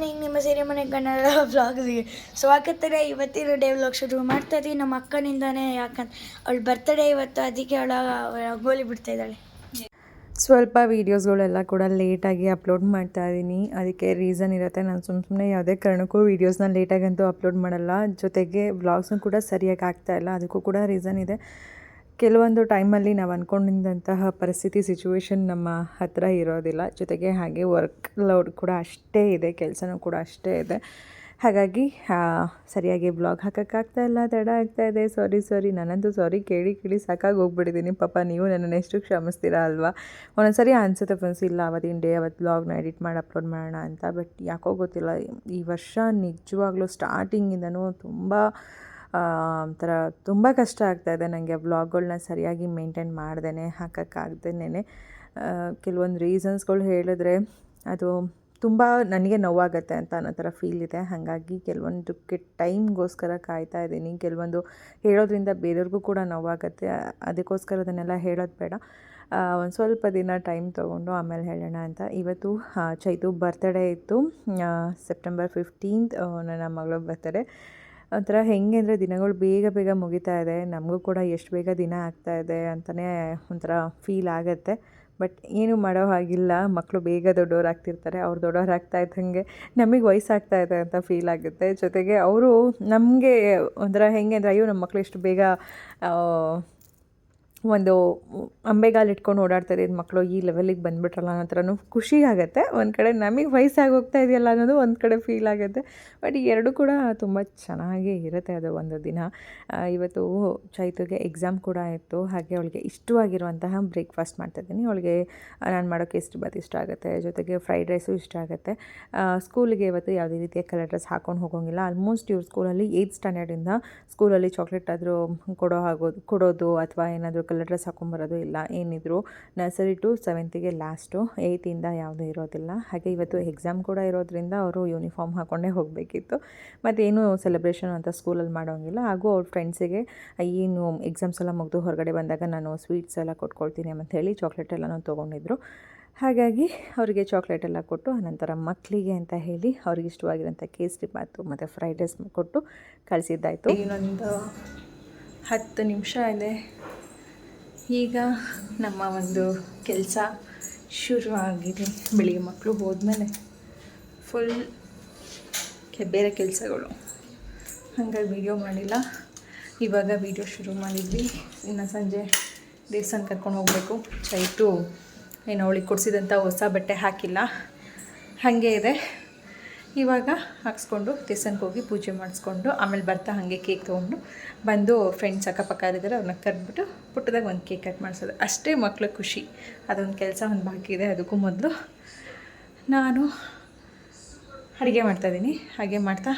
Morning ನಿಮ್ಮ ಸೀರೆ ಮನೆ ಕನ್ನಡ ವ್ಲಾಗ್ಸಿಗೆ ಸ್ವಾಗತ ರೀ ಇವತ್ತಿನ ಡೇ ವ್ಲಾಗ್ ಶುರು ಮಾಡ್ತಾ ಇದ್ದೀವಿ ನಮ್ಮ ಅಕ್ಕನಿಂದಾನೇ ಯಾಕಂತ ಅವಳು ಬರ್ತಡೇ ಇವತ್ತು, ಅದಕ್ಕೆ ಅವಳ ಗೋಲಿ ಬಿಡ್ತಾ ಇದ್ದಾಳೆ. ಸ್ವಲ್ಪ ವೀಡಿಯೋಸ್ಗಳೆಲ್ಲ ಕೂಡ ಲೇಟಾಗಿ ಅಪ್ಲೋಡ್ ಮಾಡ್ತಾ ಇದ್ದೀನಿ. ಅದಕ್ಕೆ ರೀಸನ್ ಇರುತ್ತೆ. ನಾನು ಸುಮ್ಮ ಸುಮ್ಮನೆ ಯಾವುದೇ ಕಾರಣಕ್ಕೂ ವೀಡಿಯೋಸ್ನ ಲೇಟಾಗಂತೂ ಅಪ್ಲೋಡ್ ಮಾಡಲ್ಲ. ಜೊತೆಗೆ ವ್ಲಾಗ್ಸ್ನು ಕೂಡ ಸರಿಯಾಗಿ ಆಗ್ತಾ ಇಲ್ಲ. ಅದಕ್ಕೂ ಕೂಡ ರೀಸನ್ ಇದೆ. ಕೆಲವೊಂದು ಟೈಮಲ್ಲಿ ನಾವು ಅಂದ್ಕೊಂಡಿದ್ದಂತಹ ಪರಿಸ್ಥಿತಿ ಸಿಚುವೇಶನ್ ನಮ್ಮ ಹತ್ತಿರ ಇರೋದಿಲ್ಲ. ಜೊತೆಗೆ ಹಾಗೆ ವರ್ಕ್ ಲೋಡ್ ಕೂಡ ಅಷ್ಟೇ ಇದೆ, ಕೆಲಸನೂ ಕೂಡ ಅಷ್ಟೇ ಇದೆ. ಹಾಗಾಗಿ ಸರಿಯಾಗಿ ಬ್ಲಾಗ್ ಹಾಕೋಕ್ಕಾಗ್ತಾ ಇಲ್ಲ, ತಡ ಆಗ್ತಾ ಇದೆ. ಸಾರಿ ಸಾರಿ ನಾನಂತೂ ಸಾರಿ ಕೇಳಿ ಕೇಳಿ ಸಾಕಾಗಿ ಹೋಗ್ಬಿಟ್ಟಿದ್ದೀನಿ ಪಾಪ ನೀವು ನನ್ನನ್ನು ಎಷ್ಟು ಕ್ಷಮಿಸ್ತೀರಾ ಅಲ್ವಾ? ಒಂದೊಂದ್ಸರಿ ಅನಿಸುತ್ತೆ ಫ್ರೆಂಡ್ಸ್ ಇಲ್ಲ, ಅವತ್ತಿನ ಡೇ ಅವತ್ತು ಬ್ಲಾಗ್ನ ಎಡಿಟ್ ಮಾಡಿ ಅಪ್ಲೋಡ್ ಮಾಡೋಣ ಅಂತ. ಬಟ್ ಯಾಕೋ ಗೊತ್ತಿಲ್ಲ, ಈ ವರ್ಷ ನಿಜವಾಗ್ಲೂ ಸ್ಟಾರ್ಟಿಂಗಿಂದನೂ ತುಂಬ ಒಂಥರ ತುಂಬ ಕಷ್ಟ ಆಗ್ತಾಯಿದೆ ನನಗೆ ವ್ಲಾಗ್ಗಳನ್ನ ಸರಿಯಾಗಿ ಮೇಂಟೈನ್ ಮಾಡ್ದೇ ಹಾಕೋಕ್ಕಾಗ್ದೇನೆ ಕೆಲವೊಂದು ರೀಸನ್ಸ್ಗಳು ಹೇಳಿದ್ರೆ ಅದು ತುಂಬ ನನಗೆ ನೋವಾಗತ್ತೆ ಅಂತ ಅನ್ನೋ ಥರ ಫೀಲ್ ಇದೆ. ಹಾಗಾಗಿ ಕೆಲವೊಂದಕ್ಕೆ ಟೈಮ್ಗೋಸ್ಕರ ಕಾಯ್ತಾ ಇದ್ದೀನಿ. ಕೆಲವೊಂದು ಹೇಳೋದ್ರಿಂದ ಬೇರೆಯವ್ರಿಗೂ ಕೂಡ ನೋವಾಗತ್ತೆ. ಅದಕ್ಕೋಸ್ಕರ ಅದನ್ನೆಲ್ಲ ಹೇಳೋದು ಬೇಡ. ಒಂದು ಸ್ವಲ್ಪ ದಿನ ಟೈಮ್ ತೊಗೊಂಡು ಆಮೇಲೆ ಹೇಳೋಣ ಅಂತ. ಇವತ್ತು ಚೈತು ಬರ್ತಡೇ ಇತ್ತು. ಸೆಪ್ಟೆಂಬರ್ ಫಿಫ್ಟೀನ್ತ್ ನನ್ನ ಮಗಳ ಬರ್ತಡೇ ಒಂಥರ ಹೆಂಗೆ ಅಂದರೆ ದಿನಗಳು ಬೇಗ ಬೇಗ ಮುಗಿತಾ ಇದೆ, ನಮಗೂ ಕೂಡ ಎಷ್ಟು ಬೇಗ ದಿನ ಆಗ್ತಾ ಇದೆ ಅಂತಲೇ ಒಂಥರ ಫೀಲ್ ಆಗುತ್ತೆ. ಬಟ್ ಏನು ಮಾಡೋ ಹಾಗಿಲ್ಲ ಮಕ್ಕಳು ಬೇಗ ದೊಡ್ಡವರಾಗ್ತಿರ್ತಾರೆ ಅವ್ರು ದೊಡ್ಡವ್ರು ಆಗ್ತಾ ಇದ್ದಂಗೆ ನಮಗೆ ವಯಸ್ಸಾಗ್ತಾ ಇದೆ ಅಂತ ಫೀಲ್ ಆಗುತ್ತೆ. ಜೊತೆಗೆ ಅವರು ನಮಗೆ ಒಂಥರ ಹೆಂಗೆ ಅಂದರೆ, ಅಯ್ಯೋ ನಮ್ಮ ಮಕ್ಕಳು ಎಷ್ಟು ಬೇಗ ಒಂದು ಅಂಬೆಗಾಲಿಟ್ಕೊಂಡು ಓಡಾಡ್ತಾ ಇದ್ದ ಮಕ್ಕಳು ಈ ಲೆವೆಲಿಗೆ ಬಂದುಬಿಟ್ರಲ್ಲ ಅನ್ನೋ ಥರನೂ ಖುಷಿ ಆಗುತ್ತೆ. ಒಂದು ಕಡೆ ನಮಗೆ ವಯಸ್ಸಾಗಿ ಹೋಗ್ತಾ ಇದೆಯಲ್ಲ ಅನ್ನೋದು ಒಂದು ಕಡೆ ಫೀಲ್ ಆಗುತ್ತೆ. ಬಟ್ ಎರಡೂ ಕೂಡ ತುಂಬ ಚೆನ್ನಾಗೇ ಇರುತ್ತೆ ಅದು ಒಂದು ದಿನ. ಇವತ್ತು ಚೈತುಗೆ ಎಕ್ಸಾಮ್ ಕೂಡ ಇತ್ತು. ಹಾಗೆ ಅವಳಿಗೆ ಇಷ್ಟವಾಗಿರುವಂತಹ ಬ್ರೇಕ್ಫಾಸ್ಟ್ ಮಾಡ್ತಾಯಿದ್ದೀನಿ ಅವಳಿಗೆ ನಾನು ಮಾಡೋ ಎಷ್ಟು ಬಾತ್ ಇಷ್ಟ ಆಗುತ್ತೆ. ಜೊತೆಗೆ ಫ್ರೈಡ್ ರೈಸು ಇಷ್ಟ ಆಗುತ್ತೆ. ಸ್ಕೂಲಿಗೆ ಇವತ್ತು ಯಾವುದೇ ರೀತಿಯ ಕಲರ್ ಡ್ರೆಸ್ ಹಾಕೊಂಡು ಹೋಗೋಂಗಿಲ್ಲ. ಆಲ್ಮೋಸ್ಟ್ ಇವ್ರ ಸ್ಕೂಲಲ್ಲಿ ಏಯ್ತ್ ಸ್ಟ್ಯಾಂಡರ್ಡಿಂದ ಸ್ಕೂಲಲ್ಲಿ ಚಾಕ್ಲೇಟ್ ಆದರೂ ಕೊಡೋ ಆಗೋದು ಕೊಡೋದು ಅಥವಾ ಏನಾದರೂ ಕಲರ್ ಡ್ರೆಸ್ ಹಾಕೊಂಬರೋದು ಇಲ್ಲ, ಏನಿದ್ರು ನರ್ಸರಿ ಟು ಸೆವೆಂತಿಗೆ ಲಾಸ್ಟು ಏಯ್ತಿಂದ ಯಾವುದೂ ಇರೋದಿಲ್ಲ. ಹಾಗೆ ಇವತ್ತು ಎಕ್ಸಾಮ್ ಕೂಡ ಇರೋದ್ರಿಂದ ಅವರು ಯೂನಿಫಾರ್ಮ್ ಹಾಕ್ಕೊಂಡೇ ಹೋಗಬೇಕಿತ್ತು. ಮತ್ತೇನು ಸೆಲೆಬ್ರೇಷನ್ ಅಂತ ಸ್ಕೂಲಲ್ಲಿ ಮಾಡೋಂಗಿಲ್ಲ. ಹಾಗೂ ಅವ್ರ ಫ್ರೆಂಡ್ಸಿಗೆ ಏನು ಎಕ್ಸಾಮ್ಸ್ ಎಲ್ಲ ಮುಗಿದು ಹೊರಗಡೆ ಬಂದಾಗ ನಾನು ಸ್ವೀಟ್ಸ್ ಎಲ್ಲ ಕೊಟ್ಕೊಳ್ತೀನಿ ಅಂತ ಹೇಳಿ ಚಾಕ್ಲೇಟ್ ಎಲ್ಲನೂ ತೊಗೊಂಡಿದ್ರು. ಹಾಗಾಗಿ ಅವರಿಗೆ ಚಾಕ್ಲೇಟ್ ಎಲ್ಲ ಕೊಟ್ಟು ಆನಂತರ ಮಕ್ಕಳಿಗೆ ಅಂತ ಹೇಳಿ ಅವ್ರಿಗೆ ಇಷ್ಟವಾಗಿರೋಂಥ ಕೇಸರಿ ಬಾತು ಮತ್ತು ಫ್ರೈಡ್ ರೈಸ್ ಕೊಟ್ಟು ಕಳಿಸಿದ್ದಾಯಿತು. ಇನ್ನೊಂದು ಹತ್ತು ನಿಮಿಷ ಇದೆ. ಈಗ ನಮ್ಮ ಒಂದು ಕೆಲಸ ಶುರು ಆಗಿದೆ ಬೆಳಿಗ್ಗೆ ಮಕ್ಕಳು ಹೋದ್ಮೇಲೆ ಫುಲ್ ಬೇರೆ ಕೆಲಸಗಳು. ಹಾಗಾಗಿ ವೀಡಿಯೋ ಮಾಡಿಲ್ಲ. ಇವಾಗ ವೀಡಿಯೋ ಶುರು ಮಾಡಿದ್ವಿ. ಇನ್ನು ಸಂಜೆ ದೇವಸ್ಥಾನ ಕರ್ಕೊಂಡು ಹೋಗಬೇಕು. ಚೈತು ಏನು ಅವಳಿಗೆ ಕೊಡಿಸಿದಂಥ ಹೊಸ ಬಟ್ಟೆ ಹಾಕಿಲ್ಲ. ಹಾಗೆ ಇದೆ. ಇವಾಗ ಹಾಕ್ಸ್ಕೊಂಡು ದೇವಸ್ಥಾನಕ್ಕೆ ಹೋಗಿ ಪೂಜೆ ಮಾಡಿಸ್ಕೊಂಡು ಆಮೇಲೆ ಬರ್ತಾ ಹಾಗೆ ಕೇಕ್ ತೊಗೊಂಡು ಬಂದು ಫ್ರೆಂಡ್ಸ್ ಅಕ್ಕಪಕ್ಕ ಇದ್ದಾರೆ, ಅವ್ರನ್ನ ಕರೆದ್ಬಿಟ್ಟು ಪುಟ್ಟದಾಗ ಒಂದು ಕೇಕ್ ಕಟ್ ಮಾಡಿಸೋದು. ಅಷ್ಟೇ ಮಕ್ಳ ಖುಷಿ. ಅದೊಂದು ಕೆಲಸ, ಒಂದು ಬಾಕಿ ಇದೆ, ಅದಕ್ಕೂ ಮೊದಲು ನಾನು ಅಡುಗೆ ಮಾಡ್ತಾಯಿದ್ದೀನಿ ಹಾಗೆ ಮಾಡ್ತಾ